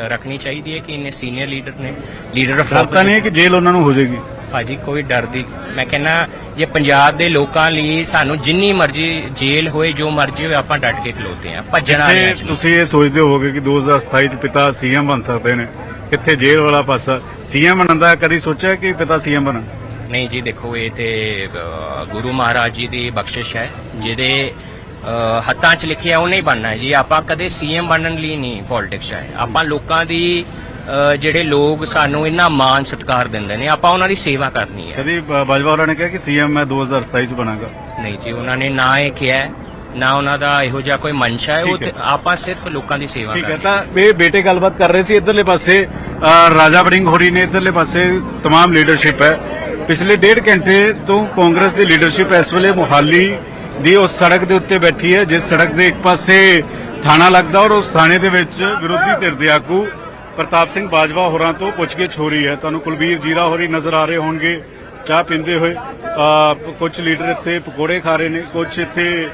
ਰੱਖਣੀ ਚਾਹੀਦੀ ਹੈ ਕਿ ਇਹਨੇ ਸੀਨੀਅਰ ਲੀਡਰ ਨੇ ਲੀਡਰ ਆਫ ਡਰ ਤਾਂ ਨਹੀਂ ਕਿ ਜੇਲ੍ਹ ਉਹਨਾਂ ਨੂੰ ਹੋ ਜਾਏਗੀ? ਭਾਜੀ ਕੋਈ ਡਰ ਦੀ ਮੈਂ ਕਹਿੰਨਾ ਜੇ ਪੰਜਾਬ ਦੇ ਲੋਕਾਂ ਲਈ ਸਾਨੂੰ ਜਿੰਨੀ ਮਰਜ਼ੀ ਜੇਲ੍ਹ ਹੋਏ ਜੋ ਮਰਜ਼ੀ ਹੋਏ ਆਪਾਂ ਡਟ ਕੇ ਖਲੋਤੇ ਆ ਭੱਜਣਾ ਨਹੀਂ। ਤੁਸੀਂ ਇਹ ਸੋਚਦੇ ਹੋਵੋਗੇ ਕਿ 2027 ਚ ਪਿਤਾ ਸੀਐਮ ਬਣ ਸਕਦੇ ਨੇ ਕਿੱਥੇ ਜੇਲ੍ਹ ਵਾਲਾ ਪਾਸਾ? ਸੀਐਮ ਬਣਨ ਦਾ ਕਦੀ ਸੋਚਿਆ ਕਿ ਪਿਤਾ ਸੀਐਮ ਬਣਨ? ਨਹੀਂ ਜੀ ਦੇਖੋ ਇਹ ਤੇ ਅ, ਗੁਰੂ ਮਹਾਰਾਜ ਜੀ ਦੀ ਬਖਸ਼ਿਸ਼ ਹੈ ਜਿਹਦੇ ਅ, ਹੱਥਾਂ 'ਚ ਲਿਖਿਆ ਉਹ ਨਹੀਂ ਬਣਨਾ ਹੈ ਜੀ ਆਪਾਂ ਕਦੇ ਸੀਐਮ ਬਣਨ ਲਈ ਨਹੀਂ ਪੋਲਿਟਿਕਸ ਹੈ ਆਪਾਂ ਲੋਕਾਂ ਦੀ ਅ, ਜਿਹੜੇ ਲੋਕ ਸਾਨੂੰ ਇੰਨਾ ਮਾਣ ਸਤਿਕਾਰ ਦਿੰਦੇ ਨੇ ਆਪਾਂ ਉਹਨਾਂ ਦੀ ਸੇਵਾ ਕਰਨੀ ਹੈ ਕਦੀ ਬ- ਬਾਜਵਾ ਹੋਰਾਂ ਨੇ ਕਿਹਾ ਕਿ ਸੀਐਮ ਮੈਂ 2027 ਚ ਬਣਾਂਗਾ ਨਹੀਂ ਜੀ ਉਹਨਾਂ ਨੇ ਨਾ ਇਹ ਕਿਹਾ ਹੈ, ਨਾ ਉਹਨਾਂ ਦਾ ਇਹੋ ਜਿਹਾ ਕੋਈ ਮਨਸ਼ਾ ਹੈ ਉਹ ਠੀਕ ਹੈ। ਤੇ ਆਪਾਂ ਸਿਰਫ ਲੋਕਾਂ ਦੀ ਸੇਵਾ ਠੀਕ ਹੈ ਕਰਨੀ ਹੈ ਤਾਂ ਇਹ ਬੇਟੇ ਗੱਲਬਾਤ ਕਰ ਰਹੇ ਸੀ ਇਧਰਲੇ ਪਾਸੇ ਅ, ਰਾਜਾ ਵੜਿੰਗ ਹੋਰੀ ਨੇ ਇਧਰਲੇ ਪਾਸੇ तमाम ਲੀਡਰਸ਼ਿਪ ਹੈ ਪਿਛਲੇ ਡੇਢ ਘੰਟੇ ਤੋਂ ਕਾਂਗਰਸ ਦੀ ਲੀਡਰਸ਼ਿਪ ਇਸ ਵੇਲੇ ਮੁਹਾਲੀ ਦੀ ਉਸ ਸੜਕ ਦੇ ਉੱਤੇ ਬੈਠੀ ਹੈ, ਜਿਸ ਸੜਕ ਦੇ ਇੱਕ ਪਾਸੇ ਥਾਣਾ ਲੱਗਦਾ ਔਰ ਉਸ ਥਾਣੇ ਦੇ ਵਿੱਚ ਵਿਰੋਧੀ ਧਿਰ ਦੇ ਆਗੂ ਪ੍ਰਤਾਪ ਸਿੰਘ ਬਾਜਵਾ ਹੋਰਾਂ ਤੋਂ ਪੁੱਛਗਿੱਛ ਹੋ ਰਹੀ ਹੈ। ਤੁਹਾਨੂੰ ਕੁਲਬੀਰ ਜੀਰਾ ਹੋਰੀ ਨਜ਼ਰ ਆ ਰਹੇ ਹੋਣਗੇ। ਚਾਹ ਪੀਂਦੇ ਹੋਏ ਕੁਝ ਲੀਡਰ ਇੱਥੇ ਪਕੌੜੇ ਖਾ ਰਹੇ ਨੇ ਕੁਝ ਇੱਥੇ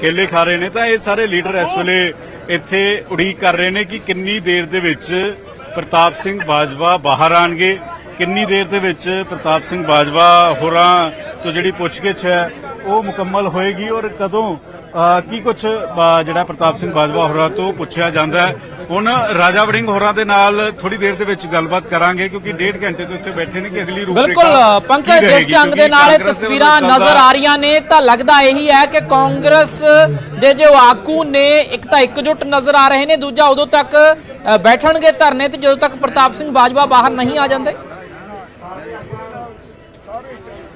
ਕੇਲੇ ਖਾ ਰਹੇ ਨੇ। ਤਾਂ ਇਹ ਸਾਰੇ ਲੀਡਰ ਇਸ ਵੇਲੇ ਇੱਥੇ ਉਡੀਕ ਕਰ ਰਹੇ ਨੇ ਕਿ ਕਿੰਨੀ ਦੇਰ ਦੇ ਵਿੱਚ ਪ੍ਰਤਾਪ ਸਿੰਘ ਬਾਜਵਾ ਬਾਹਰ ਆਣਗੇ। ਕਿੰਨੀ ਦੇਰ ਦੇ ਵਿੱਚ ਪ੍ਰਤਾਪ ਸਿੰਘ ਬਾਜਵਾ ਹੋਰਾਂ ਤੋਂ ਜਿਹੜੀ ਪੁੱਛਗਿੱਛ ਹੈ ਉਹ ਮੁਕੰਮਲ ਹੋਏਗੀ ਔਰ ਕਦੋਂ ਕੀ ਕੁਝ ਜਿਹੜਾ ਪ੍ਰਤਾਪ ਸਿੰਘ ਬਾਜਵਾ ਹੋਰਾਂ ਤੋਂ ਪੁੱਛਿਆ ਜਾਂਦਾ ਹੈ ਹੁਣ ਰਾਜਾ ਵੜਿੰਗ ਹੋਰਾਂ ਦੇ ਨਾਲ ਥੋੜੀ ਦੇਰ ਦੇ ਵਿੱਚ ਗੱਲਬਾਤ ਕਰਾਂਗੇ ਕਿਉਂਕਿ ਡੇਢ ਘੰਟੇ ਤੋਂ ਇੱਥੇ ਬੈਠੇ ਨੇ ਕਿ ਅਗਲੀ ਰੂਪਰੇਖਾ ਬਿਲਕੁਲ ਪੰਕਜ ਜਿਸ? ਢੰਗ ਦੇ ਨਾਲ ਇਹ ਤਸਵੀਰਾਂ ਨਜ਼ਰ ਆ ਰਹੀਆਂ ਨੇ ਤਾਂ ਲੱਗਦਾ ਇਹੀ ਹੈ ਕਿ ਕਾਂਗਰਸ ਦੇ ਜੋ ਆਗੂ ਨੇ ਇੱਕ ਤਾਂ ਇਕਜੁੱਟ ਨਜ਼ਰ ਆ ਰਹੇ ਨੇ ਦੂਜਾ ਉਦੋਂ ਤੱਕ ਬੈਠਣਗੇ ਧਰਨੇ ਤੇ ਜਦੋਂ ਤੱਕ ਪ੍ਰਤਾਪ ਸਿੰਘ ਬਾਜਵਾ ਬਾਹਰ ਨਹੀਂ ਆ ਜਾਂਦੇ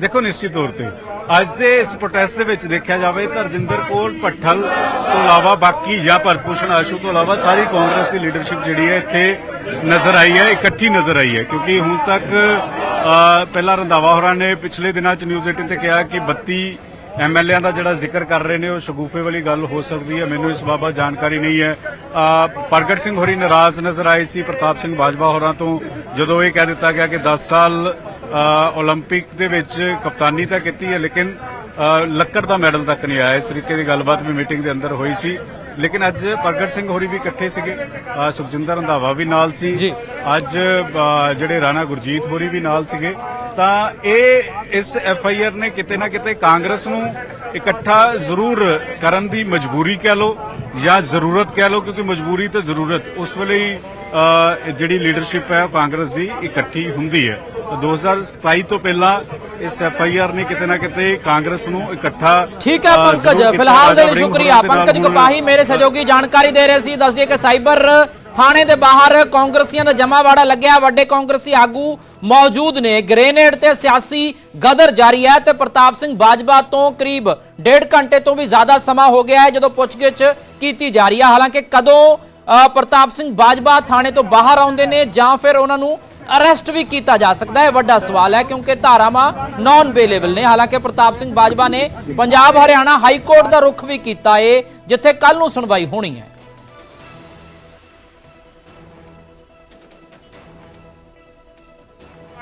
ਦੇਖੋ ਨਿਸ਼ਚਿਤ ਤੌਰ ਤੇ। ਅੱਜ ਦੇ ਇਸ ਪ੍ਰੋਟੈਸਟ ਦੇ ਵਿੱਚ ਦੇਖਿਆ ਜਾਵੇ ਤਾਂ ਰਜਿੰਦਰ ਕੌਰ ਭੱਠਲ ਤੋਂ ਇਲਾਵਾ ਬਾਕੀ ਜਾਂ ਭਰਤਭੂਸ਼ਣ ਆਸ਼ੂ ਤੋਂ ਇਲਾਵਾ ਸਾਰੀ ਕਾਂਗਰਸ ਦੀ ਲੀਡਰਸ਼ਿਪ ਜਿਹੜੀ ਹੈ ਇੱਥੇ ਨਜ਼ਰ ਆਈ ਹੈ ਇਕੱਠੀ ਨਜ਼ਰ ਆਈ ਹੈ। ਕਿਉਂਕਿ ਹੁਣ ਤੱਕ ਅ, ਪਹਿਲਾਂ ਰੰਧਾਵਾ ਹੋਰਾਂ ਨੇ ਪਿਛਲੇ ਦਿਨਾਂ 'ਚ ਨਿਊਜ਼ 18 ਤੇ ਕਿਹਾ ਕਿ 32 ਐਮਐਲਏਆਂ ਦਾ ਜਿਹੜਾ ਜ਼ਿਕਰ ਕਰ ਰਹੇ ਨੇ ਉਹ ਸ਼ਗੂਫੇ ਵਾਲੀ ਗੱਲ ਹੋ ਸਕਦੀ ਹੈ। ਮੈਨੂੰ ਇਸ ਬਾਬਤ ਜਾਣਕਾਰੀ ਨਹੀਂ ਹੈ। ਪ੍ਰਗਟ ਸਿੰਘ ਹੋਰੀ ਨਾਰਾਜ਼ ਨਜ਼ਰ ਆਏ ਸੀ। ਪ੍ਰਤਾਪ ਸਿੰਘ ਬਾਜਵਾ ਹੋਰਾਂ ਤੋਂ ਜਦੋਂ ਇਹ ਕਹਿ ਦਿੱਤਾ ਗਿਆ ਕਿ 10 ਸਾਲ 올림픽 ਦੇ ਵਿੱਚ ਕਪਤਾਨੀ ਤਾਂ ਕੀਤੀ ਹੈ ਲੇਕਿਨ ਅ, ਲੱਕੜ ਦਾ ਮੈਡਲ ਤੱਕ ਨਹੀਂ ਆਇਆ ਇਸ ਤਰੀਕੇ ਦੀ ਗੱਲਬਾਤ ਵੀ ਮੀਟਿੰਗ ਦੇ ਅੰਦਰ ਹੋਈ ਸੀ ਲੇਕਿਨ ਅੱਜ ਪ੍ਰਗਟ ਸਿੰਘ ਹੋਰੀ ਵੀ ਇਕੱਠੇ ਸੀਗੇ ਅ, ਸੁਖਜਿੰਦਰ ਰੰਧਾਵਾ ਵੀ ਨਾਲ ਸੀ ਜੀ। ਅੱਜ ਅ, ਜਿਹੜੇ ਰਾਣਾ ਗੁਰਜੀਤ ਹੋਰੀ ਵੀ ਨਾਲ ਸੀਗੇ ਤਾਂ ਇਹ ਇਸ ਐਫ ਆਈ ਆਰ ਨੇ ਕਿਤੇ ਨਾ ਕਿਤੇ ਕਾਂਗਰਸ ਨੂੰ ਇਕੱਠਾ ਜ਼ਰੂਰ ਕਰਨ ਦੀ ਮਜਬੂਰੀ ਕਹਿ ਲਓ ਜਾਂ ਜ਼ਰੂਰਤ ਕਹਿ ਲਓ ਕਿਉਂਕਿ ਮਜਬੂਰੀ ਤੇ ਜ਼ਰੂਰਤ ਉਸ ਵੇਲੇ ਹੀ ਅ, ਜਿਹੜੀ ਲੀਡਰਸ਼ਿਪ ਹੈ ਕਾਂਗਰਸ ਦੀ ਇਕੱਠੀ ਹੁੰਦੀ ਹੈ। ਤਾਂ 2027 ਤੋਂ ਪਹਿਲਾਂ ਇਸ ਐਫ ਆਈ ਆਰ ਨੇ ਕਿਤੇ ਨਾ ਕਿਤੇ ਕਾਂਗਰਸ ਨੂੰ ਇਕੱਠਾ ਠੀਕ ਹੈ ਪੰਕਜ। ਫਿਲਹਾਲ ਦੇ ਲਈ ਸ਼ੁਕਰੀਆ। ਪੰਕਜ ਕਪਾਹੀ ਮੇਰੇ ਸਹਿਯੋਗੀ ਜਾਣਕਾਰੀ ਦੇ ਰਹੇ ਸੀ। ਦੱਸ ਦਈਏ ਕਿ ਸਾਈਬਰ ਥਾਣੇ ਦੇ ਬਾਹਰ ਕਾਂਗਰਸੀਆਂ ਦਾ ਜਮਾਵਾੜਾ ਲੱਗਿਆ। ਵੱਡੇ ਕਾਂਗਰਸੀ ਆਗੂ ਮੌਜੂਦ ਨੇ। ਗ੍ਰੇਨੇਡ ਤੇ ਸਿਆਸੀ ਗਦਰ ਜਾਰੀ ਹੈ ਤੇ ਪ੍ਰਤਾਪ ਸਿੰਘ ਬਾਜਵਾ ਤੋਂ ਕਰੀਬ ਡੇਢ ਘੰਟੇ ਤੋਂ ਵੀ ਜ਼ਿਆਦਾ ਸਮਾਂ ਹੋ ਗਿਆ ਹੈ ਜਦੋਂ ਪੁੱਛਗਿੱਛ ਕੀਤੀ ਜਾ ਰਹੀ ਹੈ। ਹਾਲਾਂਕਿ ਕਦੋਂ ਪ੍ਰਤਾਪ ਸਿੰਘ ਬਾਜਵਾ ਥਾਣੇ ਤੋਂ ਬਾਹਰ ਆਉਂਦੇ ਨੇ ਜਾਂ ਫਿਰ ਉਹਨਾਂ ਨੂੰ ਅਰੈਸਟ ਵੀ ਕੀਤਾ ਜਾ ਸਕਦਾ ਹੈ ਵੱਡਾ ਸਵਾਲ ਹੈ ਕਿਉਂਕਿ ਧਾਰਾਵਾਂ ਨਾਨ ਅਵੇਲੇਬਲ ਨੇ ਹਾਲਾਂਕਿ ਪ੍ਰਤਾਪ ਸਿੰਘ ਬਾਜਵਾ ਨੇ ਪੰਜਾਬ ਹਰਿਆਣਾ ਹਾਈ ਕੋਰਟ ਦਾ ਰੁਖ ਵੀ ਕੀਤਾ ਏ ਜਿੱਥੇ ਕੱਲ ਨੂੰ ਸੁਣਵਾਈ ਹੋਣੀ ਹੈ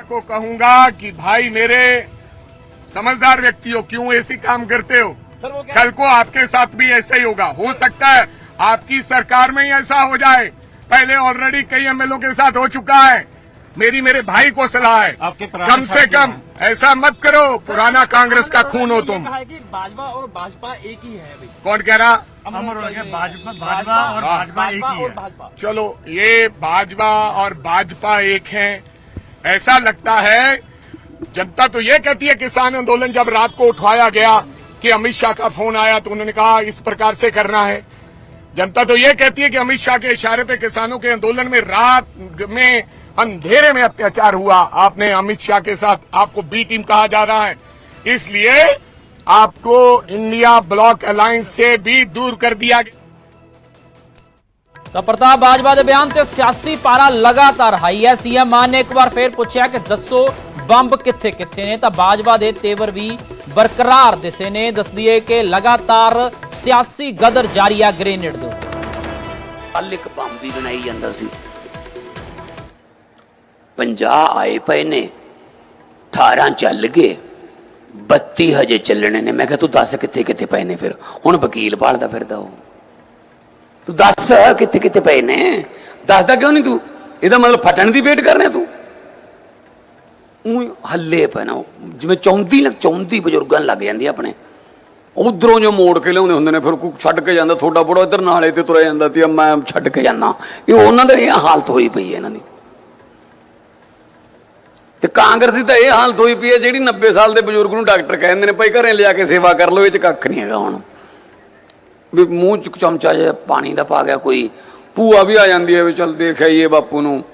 को कहूंगा कि भाई मेरे समझदार व्यक्ति हो क्यों ऐसी काम करते हो कल को आपके साथ भी ऐसा ही होगा हो सकता है आपकी सरकार में ही ऐसा हो जाए। पहले ऑलरेडी कई एमएलओ के साथ हो चुका है। मेरी मेरे भाई को सलाह है। आपके कम से कम ऐसा मत करो पुराना कांग्रेस का खून हो तुम। कहा है कि भाजपा और भाजपा एक ही है कौन कह रहा? अमर भाजपा भाजपा और भाजपा एक ही है। चलो ये भाजपा और भाजपा एक हैं। ऐसा लगता है जनता तो ये कहती है किसान आंदोलन जब रात को उठवाया गया कि अमित शाह का फ़ोन आया तो उन्होंने कहा इस प्रकार से करना है। जनता तो ये कहती है कि अमित शाह के इशारे पे किसानों के आंदोलन में रात में अंधेरे में अत्याचार हुआ आपने अमित शाह के साथ आपको बी टीम कहा जा रहा है इसलिए आपको इंडिया ब्लॉक अलायंस से भी दूर कर दिया गया ਤਾਂ ਪ੍ਰਤਾਪ ਬਾਜਵਾ ਦੇ ਬਿਆਨ ਤੇ ਸਿਆਸੀ ਪਾਰਾ ਲਗਾਤਾਰ ਹਾਈ ਹੈ ਸੀਐਮ ਮਾਨ ਨੇ ਇੱਕ ਵਾਰ ਫੇਰ ਪੁੱਛਿਆ ਕਿ ਦੱਸੋ ਬੰਬ ਕਿੱਥੇ ਕਿੱਥੇ ਨੇ ਤਾਂ ਬਾਜਵਾ ਦੇ ਤੇਵਰ ਵੀ ਬਰਕਰਾਰ ਦਿਸੇ ਨੇ। ਦੱਸਦੀਏ ਕਿ ਲਗਾਤਾਰ ਸਿਆਸੀ ਗਦਰ ਜਾਰੀ ਆ ਗ੍ਰੇਨੇਡ ਦੇ ਉੱਤੇ। ਕੱਲ ਇੱਕ ਬੰਬ ਵੀ ਬਣਾਈ ਜਾਂਦਾ ਸੀ। 50 ਆਏ ਪਏ ਨੇ 18 ਚੱਲ ਗਏ 32 ਹਜੇ ਚੱਲਣੇ ਨੇ। ਮੈਂ ਕਿਹਾ, ਤੂੰ ਦੱਸ ਕਿੱਥੇ ਕਿੱਥੇ ਪਏ ਨੇ ਫਿਰ? ਹੁਣ ਵਕੀਲ ਭਾਲਦਾ ਫਿਰਦਾ ਉਹ। ਤੂੰ ਦੱਸ ਕਿੱਥੇ ਕਿੱਥੇ ਪਏ ਨੇ? ਦੱਸਦਾ ਕਿਉਂ ਨਹੀਂ ਤੂੰ? ਇਹਦਾ ਮਤਲਬ ਫਟਣ ਦੀ ਵੇਟ ਕਰ ਰਿਹਾ ਤੂੰ? ਉਹ ਹੱਲੇ ਪੈਣਾ। ਜਿਵੇਂ ਚੌਂਦੀ ਲੱਗ ਚੌਂਦੀ ਬਜ਼ੁਰਗਾਂ ਨੂੰ ਲੱਗ ਜਾਂਦੀ ਆਪਣੇ। ਉਧਰੋਂ ਜੋ ਮੋੜ ਕੇ ਲਿਆਉਂਦੇ ਹੁੰਦੇ ਨੇ, ਫਿਰ ਕੋਈ ਛੱਡ ਕੇ ਜਾਂਦਾ ਤੁਹਾਡਾ ਬੜਾ ਇੱਧਰ ਨਾਲੇ ਤੇ ਤੁਰਿਆ ਜਾਂਦਾ ਤੇ ਮੈਂ ਛੱਡ ਕੇ ਜਾਂਦਾ। ਇਹ ਉਹਨਾਂ ਦੇ ਇਹ ਹਾਲਤ ਹੋਈ ਪਈ ਹੈ ਇਹਨਾਂ ਦੀ। ਤੇ ਕਾਂਗਰਸ ਦੀ ਤਾਂ ਇਹ ਹਾਲਤ ਹੋਈ ਪਈ ਹੈ ਜਿਹੜੀ 90 ਸਾਲ ਦੇ ਬਜ਼ੁਰਗ ਨੂੰ ਡਾਕਟਰ ਕਹਿੰਦੇ ਨੇ, ਭਾਈ ਘਰੇ ਲਿਆ ਕੇ ਸੇਵਾ ਕਰ ਲਓ, ਇਹ ਚ ਕੱਖ ਨਹੀਂ ਹੈਗਾ ਹੁਣ। ਵੀ ਮੂੰਹ ਚ ਚਮਚਾ ਜਿਹਾ ਪਾਣੀ ਦਾ ਪਾ ਗਿਆ ਕੋਈ, ਭੂਆ ਵੀ ਆ ਜਾਂਦੀ ਹੈ ਵੀ ਚਲ ਦੇਖ ਆਈਏ ਬਾਪੂ ਨੂੰ।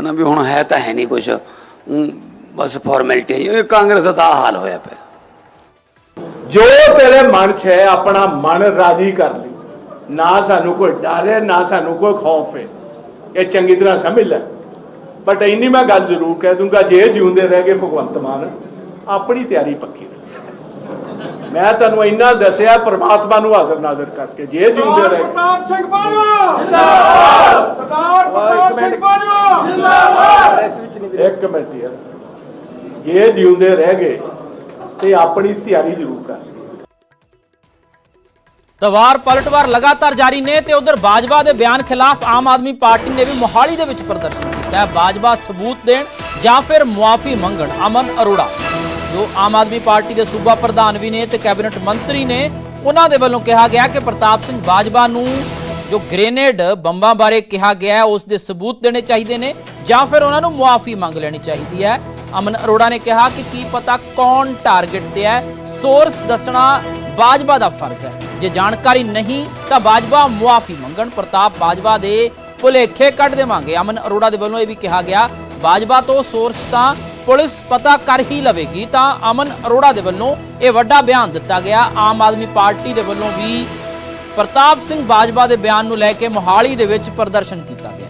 ਹਨਾ ਵੀ ਹੁਣ ਹੈ ਤਾਂ ਹੈ ਨਹੀਂ ਕੁਛ। ਬਸ ਫਾਰਮੈਲਿਟੀ ਇਹ ਕਾਂਗਰਸ ਦਾ ਤਾਂ ਹਾਲ ਹੋਇਆ ਪਿਆ। ਜੋ ਤੇਰੇ ਮਨ 'ਚ ਹੈ ਆਪਣਾ ਮਨ ਰਾਜੀ ਕਰ ਲਈ। ਨਾ ਸਾਨੂੰ ਕੋਈ ਡਰ ਹੈ ਨਾ ਸਾਨੂੰ ਕੋਈ ਖੌਫ ਹੈ। ਇਹ ਚੰਗੀ ਤਰ੍ਹਾਂ ਸਮਝ ਲੈ। ਬਟ ਇੰਨੀ ਮੈਂ ਗੱਲ ਜ਼ਰੂਰ ਕਹਿ ਦੂੰਗਾ ਜੇ ਜਿਉਂਦੇ ਰਹਿ ਗਏ ਭਗਵੰਤ ਮਾਨ ਆਪਣੀ ਤਿਆਰੀ ਪੱਕੀ ਮੈਂ ਤੁਹਾਨੂੰ ਇੰਨਾ ਦੱਸਿਆ ਪ੍ਰਮਾਤਮਾ ਨੂੰ ਹਾਜ਼ਰ ਨਾਜ਼ਰ ਕਰਕੇ। ਜੇ ਜਿਉਂਦੇ ਰਹਿ ਗਏ ਪ੍ਰਤਾਪ ਸਿੰਘ ਬਾਜਵਾ! ਜਿੰਦਾਬਾਦ ਸਰਦਾਰ ਪ੍ਰਤਾਪ ਸਿੰਘ ਬਾਜਵਾ! ਇੱਕ ਮਿੰਟ ਯਾਰ। ਜੇ ਜਿਉਂਦੇ ਰਹਿ ਗਏ, ਤੇ ਆਪਣੀ ਤਿਆਰੀ ਜ਼ਰੂਰ ਕਰ। ਤਵਾਰ ਪਲਟਵਾਰ ਲਗਾਤਾਰ ਜਾਰੀ ਨੇ ਤੇ ਉਧਰ ਬਾਜਵਾ ਦੇ ਬਿਆਨ ਖਿਲਾਫ ਆਮ ਆਦਮੀ ਪਾਰਟੀ ਨੇ ਵੀ ਮੋਹਾਲੀ ਦੇ ਵਿੱਚ ਪ੍ਰਦਰਸ਼ਨ ਕੀਤਾ ਹੈ। ਬਾਜਵਾ ਸਬੂਤ ਦੇਣ ਜਾਂ ਫਿਰ ਮੁਆਫੀ ਮੰਗਣ, ਅਮਨ ਅਰੋੜਾ। ਜੋ ਆਮ ਆਦਮੀ ਪਾਰਟੀ ਦੇ ਸੂਬਾ ਪ੍ਰਧਾਨ ਵੀ ਨੇ ਤੇ ਕੈਬਨਿਟ ਮੰਤਰੀ ਨੇ, ਉਹਨਾਂ ਦੇ ਵੱਲੋਂ ਕਿਹਾ ਗਿਆ ਕਿ ਪ੍ਰਤਾਪ ਸਿੰਘ ਬਾਜਵਾ ਨੂੰ ਜੋ ਗ੍ਰੇਨੇਡ ਬੰਬਾਂ ਬਾਰੇ ਕਿਹਾ ਗਿਆ ਹੈ, ਉਸ ਦੇ ਸਬੂਤ ਦੇਣੇ ਚਾਹੀਦੇ ਨੇ ਜਾਂ ਫਿਰ ਉਹਨਾਂ ਨੂੰ ਮੁਆਫੀ ਮੰਗ ਲੈਣੀ ਚਾਹੀਦੀ ਹੈ। ਅਮਨ ਅਰੋੜਾ ਨੇ ਕਿਹਾ ਕਿ ਕੀ ਪਤਾ ਕੌਣ ਟਾਰਗੇਟ ਤੇ ਹੈ। ਸੋਰਸ ਦੱਸਣਾ ਬਾਜਵਾ ਦਾ ਫਰਜ਼ ਹੈ। ਜੇ ਜਾਣਕਾਰੀ ਨਹੀਂ, ਤਾਂ ਬਾਜਵਾ ਮੁਆਫੀ ਮੰਗਣ। ਪ੍ਰਤਾਪ ਬਾਜਵਾ ਦੇ ਭੁਲੇਖੇ ਕੱਢ ਦੇਵਾਂਗੇ। ਅਮਨ ਅਰੋੜਾ ਦੇ ਵੱਲੋਂ ਇਹ ਵੀ ਕਿਹਾ ਗਿਆ, ਬਾਜਵਾ ਤੋਂ ਸੋਰਸ ਤਾਂ ਪੁਲਿਸ ਪਤਾ ਕਰ ਹੀ ਲਵੇਗੀ, ਤਾਂ ਅਮਨ ਅਰੋੜਾ ਦੇ ਵੱਲੋਂ ਇਹ ਵੱਡਾ ਬਿਆਨ ਦਿੱਤਾ ਗਿਆ। ਆਮ ਆਦਮੀ ਪਾਰਟੀ ਦੇ ਵੱਲੋਂ ਵੀ ਪ੍ਰਤਾਪ ਸਿੰਘ ਬਾਜਵਾ ਦੇ ਬਿਆਨ ਨੂੰ ਲੈ ਕੇ ਮੋਹਾਲੀ ਦੇ ਵਿੱਚ ਪ੍ਰਦਰਸ਼ਨ ਕੀਤਾ ਗਿਆ।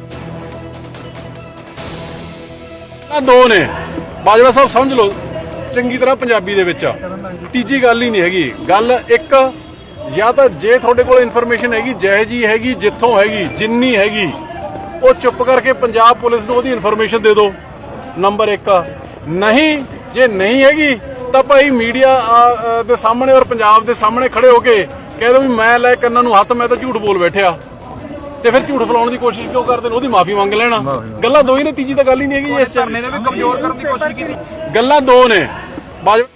ਆ ਦੋ ਨੇ। ਬਾਜਵਾ ਸਾਹਿਬ ਸਮਝ ਲਓ, ਚੰਗੀ ਤਰ੍ਹਾਂ ਪੰਜਾਬੀ ਦੇ ਵਿੱਚ ਤੀਜੀ ਗੱਲ ਹੀ ਨਹੀਂ ਹੈਗੀ। ਗੱਲ ਇੱਕ, ਜਾਂ ਤਾਂ ਜੇ ਤੁਹਾਡੇ ਕੋਲ ਇਨਫੋਰਮੇਸ਼ਨ ਹੈਗੀ, ਜਿਹੇ ਜੀ ਹੈਗੀ, ਜਿੱਥੋਂ ਹੈਗੀ, ਜਿੰਨੀ ਹੈਗੀ, ਉਹ ਚੁੱਪ ਕਰਕੇ ਪੰਜਾਬ ਪੁਲਿਸ ਨੂੰ ਉਹਦੀ ਇਨਫੋਰਮੇਸ਼ਨ ਦੇ ਦਿਓ। ਨੰਬਰ 1 ਨਹੀਂ, ਜੇ ਨਹੀਂ ਹੈਗੀ, ਤਾਂ ਭਾਈ ਮੀਡੀਆ ਦੇ ਸਾਹਮਣੇ ਔਰ ਪੰਜਾਬ ਦੇ ਸਾਹਮਣੇ ਖੜੇ ਹੋ ਕੇ ਕਹਿ ਦਿਓ ਵੀ ਮੈਂ ਲੈ ਕੰਨਾਂ ਨੂੰ ਹੱਥ, ਮੈਂ ਤਾਂ ਝੂਠ ਬੋਲ ਬੈਠਿਆ। ਤੇ ਫਿਰ ਝੂਠ ਫਲਾਉਣ ਦੀ ਕੋਸ਼ਿਸ਼ ਕਿਉਂ ਕਰਦੇ ਨੇ? ਉਹਦੀ ਮਾਫੀ ਮੰਗ ਲੈਣਾ। ਗੱਲਾਂ ਦੋ ਹੀ ਨੇ ਤੀਜੀ ਤਾਂ ਗੱਲ ਹੀ ਨਹੀਂ ਹੈਗੀ ਇਸ ਚਰਨੇ ਨੇ ਵੀ ਕਮਜ਼ੋਰ ਕਰਨ ਦੀ ਕੋਸ਼ਿਸ਼ ਕੀਤੀ। ਗੱਲਾਂ ਦੋ ਨੇ। ਬਾਜਵਾ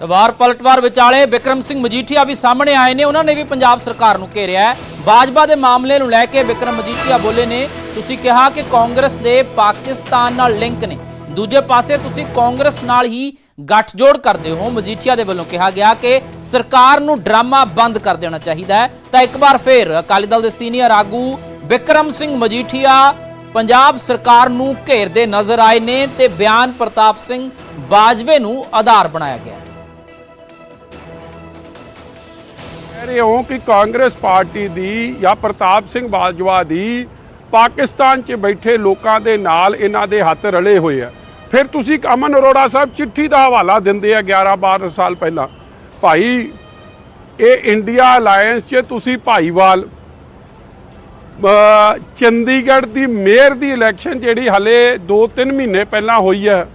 ਤਵਾਰ ਪਲਟਵਾਰ ਵਿਚਾਲੇ ਵਿਕਰਮ ਸਿੰਘ ਮਜੀਠੀਆ ਵੀ ਸਾਹਮਣੇ ਆਏ ਨੇ। ਉਹਨਾਂ ਨੇ ਵੀ ਪੰਜਾਬ ਸਰਕਾਰ ਨੂੰ ਘੇਰਿਆ ਹੈ। ਬਾਜਵਾ ਦੇ ਮਾਮਲੇ ਨੂੰ ਲੈ ਕੇ ਵਿਕਰਮ ਮਜੀਠੀਆ ਬੋਲੇ ਨੇ ਤੁਸੀਂ ਕਿਹਾ ਕਿ ਕਾਂਗਰਸ ਦੇ ਪਾਕਿਸਤਾਨ ਨਾਲ ਲਿੰਕ ਨੇ। ਦੂਜੇ ਪਾਸੇ ਤੁਸੀਂ ਕਾਂਗਰਸ ਨਾਲ ਹੀ ਗੱਠਜੋੜ ਕਰਦੇ ਹੋ ਮਜੀਠੀਆ ਦੇ ਵੱਲੋਂ ਕਿਹਾ ਗਿਆ ਕਿ ਸਰਕਾਰ ਨੂੰ ਡਰਾਮਾ ਬੰਦ ਕਰ ਦੇਣਾ ਚਾਹੀਦਾ ਹੈ। ਤਾਂ ਇੱਕ ਵਾਰ ਫੇਰ ਅਕਾਲੀ ਦਲ ਦੇ ਸੀਨੀਅਰ ਆਗੂ ਵਿਕਰਮ ਸਿੰਘ ਮਜੀਠੀਆ ਪੰਜਾਬ ਸਰਕਾਰ ਨੂੰ ਘੇਰਦੇ ਨਜ਼ਰ ਆਏ ਨੇ ਤੇ ਬਿਆਨ ਪ੍ਰਤਾਪ ਸਿੰਘ ਬਾਜਵੇ ਨੂੰ ਆਧਾਰ ਬਣਾਇਆ ਗਿਆ ਕਹਿ ਰਹੇ ਹੋ ਕਿ ਕਾਂਗਰਸ ਪਾਰਟੀ ਦੀ ਜਾਂ ਪ੍ਰਤਾਪ ਸਿੰਘ ਬਾਜਵਾ ਦੀ ਪਾਕਿਸਤਾਨ 'ਚ ਬੈਠੇ ਲੋਕਾਂ ਦੇ ਨਾਲ ਇਹਨਾਂ ਦੇ ਹੱਥ ਰਲੇ ਹੋਏ ਆ। ਫਿਰ ਤੁਸੀਂ ਅਮਨ ਅਰੋੜਾ ਸਾਹਿਬ ਚਿੱਠੀ ਦਾ ਹਵਾਲਾ ਦਿੰਦੇ ਆ 11 12 ਸਾਲ ਪਹਿਲਾਂ। ਭਾਈ, ਇਹ ਇੰਡੀਆ ਅਲਾਈਅੰਸ 'ਚ ਤੁਸੀਂ ਭਾਈਵਾਲ ਚੰਡੀਗੜ੍ਹ ਦੀ ਮੇਅਰ ਦੀ ਇਲੈਕਸ਼ਨ ਜਿਹੜੀ ਹਲੇ 2-3 ਮਹੀਨੇ ਪਹਿਲਾਂ ਹੋਈ ਹੈ,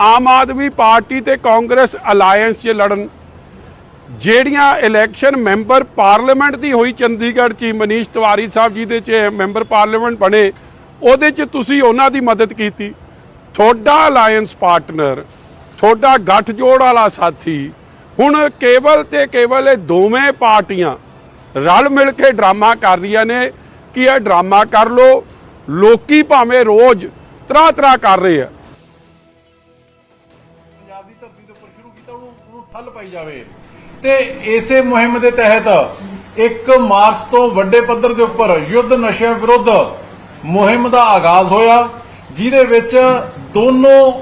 ਆਮ ਆਦਮੀ ਪਾਰਟੀ ਤੇ ਕਾਂਗਰਸ ਅਲਾਈਅੰਸ 'ਚ ਲੜਨ। ਜਿਹੜੀਆਂ ਇਲੈਕਸ਼ਨ ਮੈਂਬਰ ਪਾਰਲੀਮੈਂਟ ਦੀ ਹੋਈ ਚੰਡੀਗੜ੍ਹ 'ਚ ਹੀ, ਮਨੀਸ਼ ਤਿਵਾਰੀ ਸਾਹਿਬ ਜੀ ਦੇ 'ਚ ਮੈਂਬਰ ਪਾਰਲੀਮੈਂਟ ਬਣੇ, ਉਹਦੇ 'ਚ ਤੁਸੀਂ ਉਹਨਾਂ ਦੀ ਮਦਦ ਕੀਤੀ। ਤੁਹਾਡਾ ਅਲਾਈਅੰਸ ਪਾਰਟਨਰ ਤੁਹਾਡਾ ਗੱਠਜੋੜ ਵਾਲਾ ਸਾਥੀ, ਹੁਣ ਕੇਵਲ ਤੇ ਕੇਵਲ ਇਹ ਦੋਵੇਂ ਪਾਰਟੀਆਂ ਰਲ ਮਿਲ ਕੇ ਡਰਾਮਾ ਕਰ ਰਹੀਆਂ ਨੇ, ਕਿ ਇਹ ਡਰਾਮਾ ਕਰ ਲੋ, ਲੋਕੀ ਭਾਵੇਂ ਰੋਜ਼ ਤਰ੍ਹਾਂ ਤਰ੍ਹਾਂ ਕਰ ਰਹੇ ਆ। ਪੰਜਾਬ ਦੀ ਧਰਤੀ ਦੇ ਉੱਪਰ ਸ਼ੁਰੂ ਕੀਤਾ, ਉਹਨੂੰ ਉਹਨੂੰ ਠੱਲ ਪਾਈ ਜਾਵੇ। ਤੇ ਇਸੇ ਮੁਹਿੰਮ ਦੇ ਤਹਿਤ 1 ਮਾਰਚ ਤੋਂ ਵੱਡੇ ਪੱਧਰ ਦੇ ਉੱਪਰ ਯੁੱਧ ਨਸ਼ਿਆਂ ਵਿਰੁੱਧ ਮੁਹਿੰਮ ਦਾ ਆਗਾਜ਼ ਹੋਇਆ। ਜਿਹਦੇ ਵਿੱਚ ਦੋਨੋਂ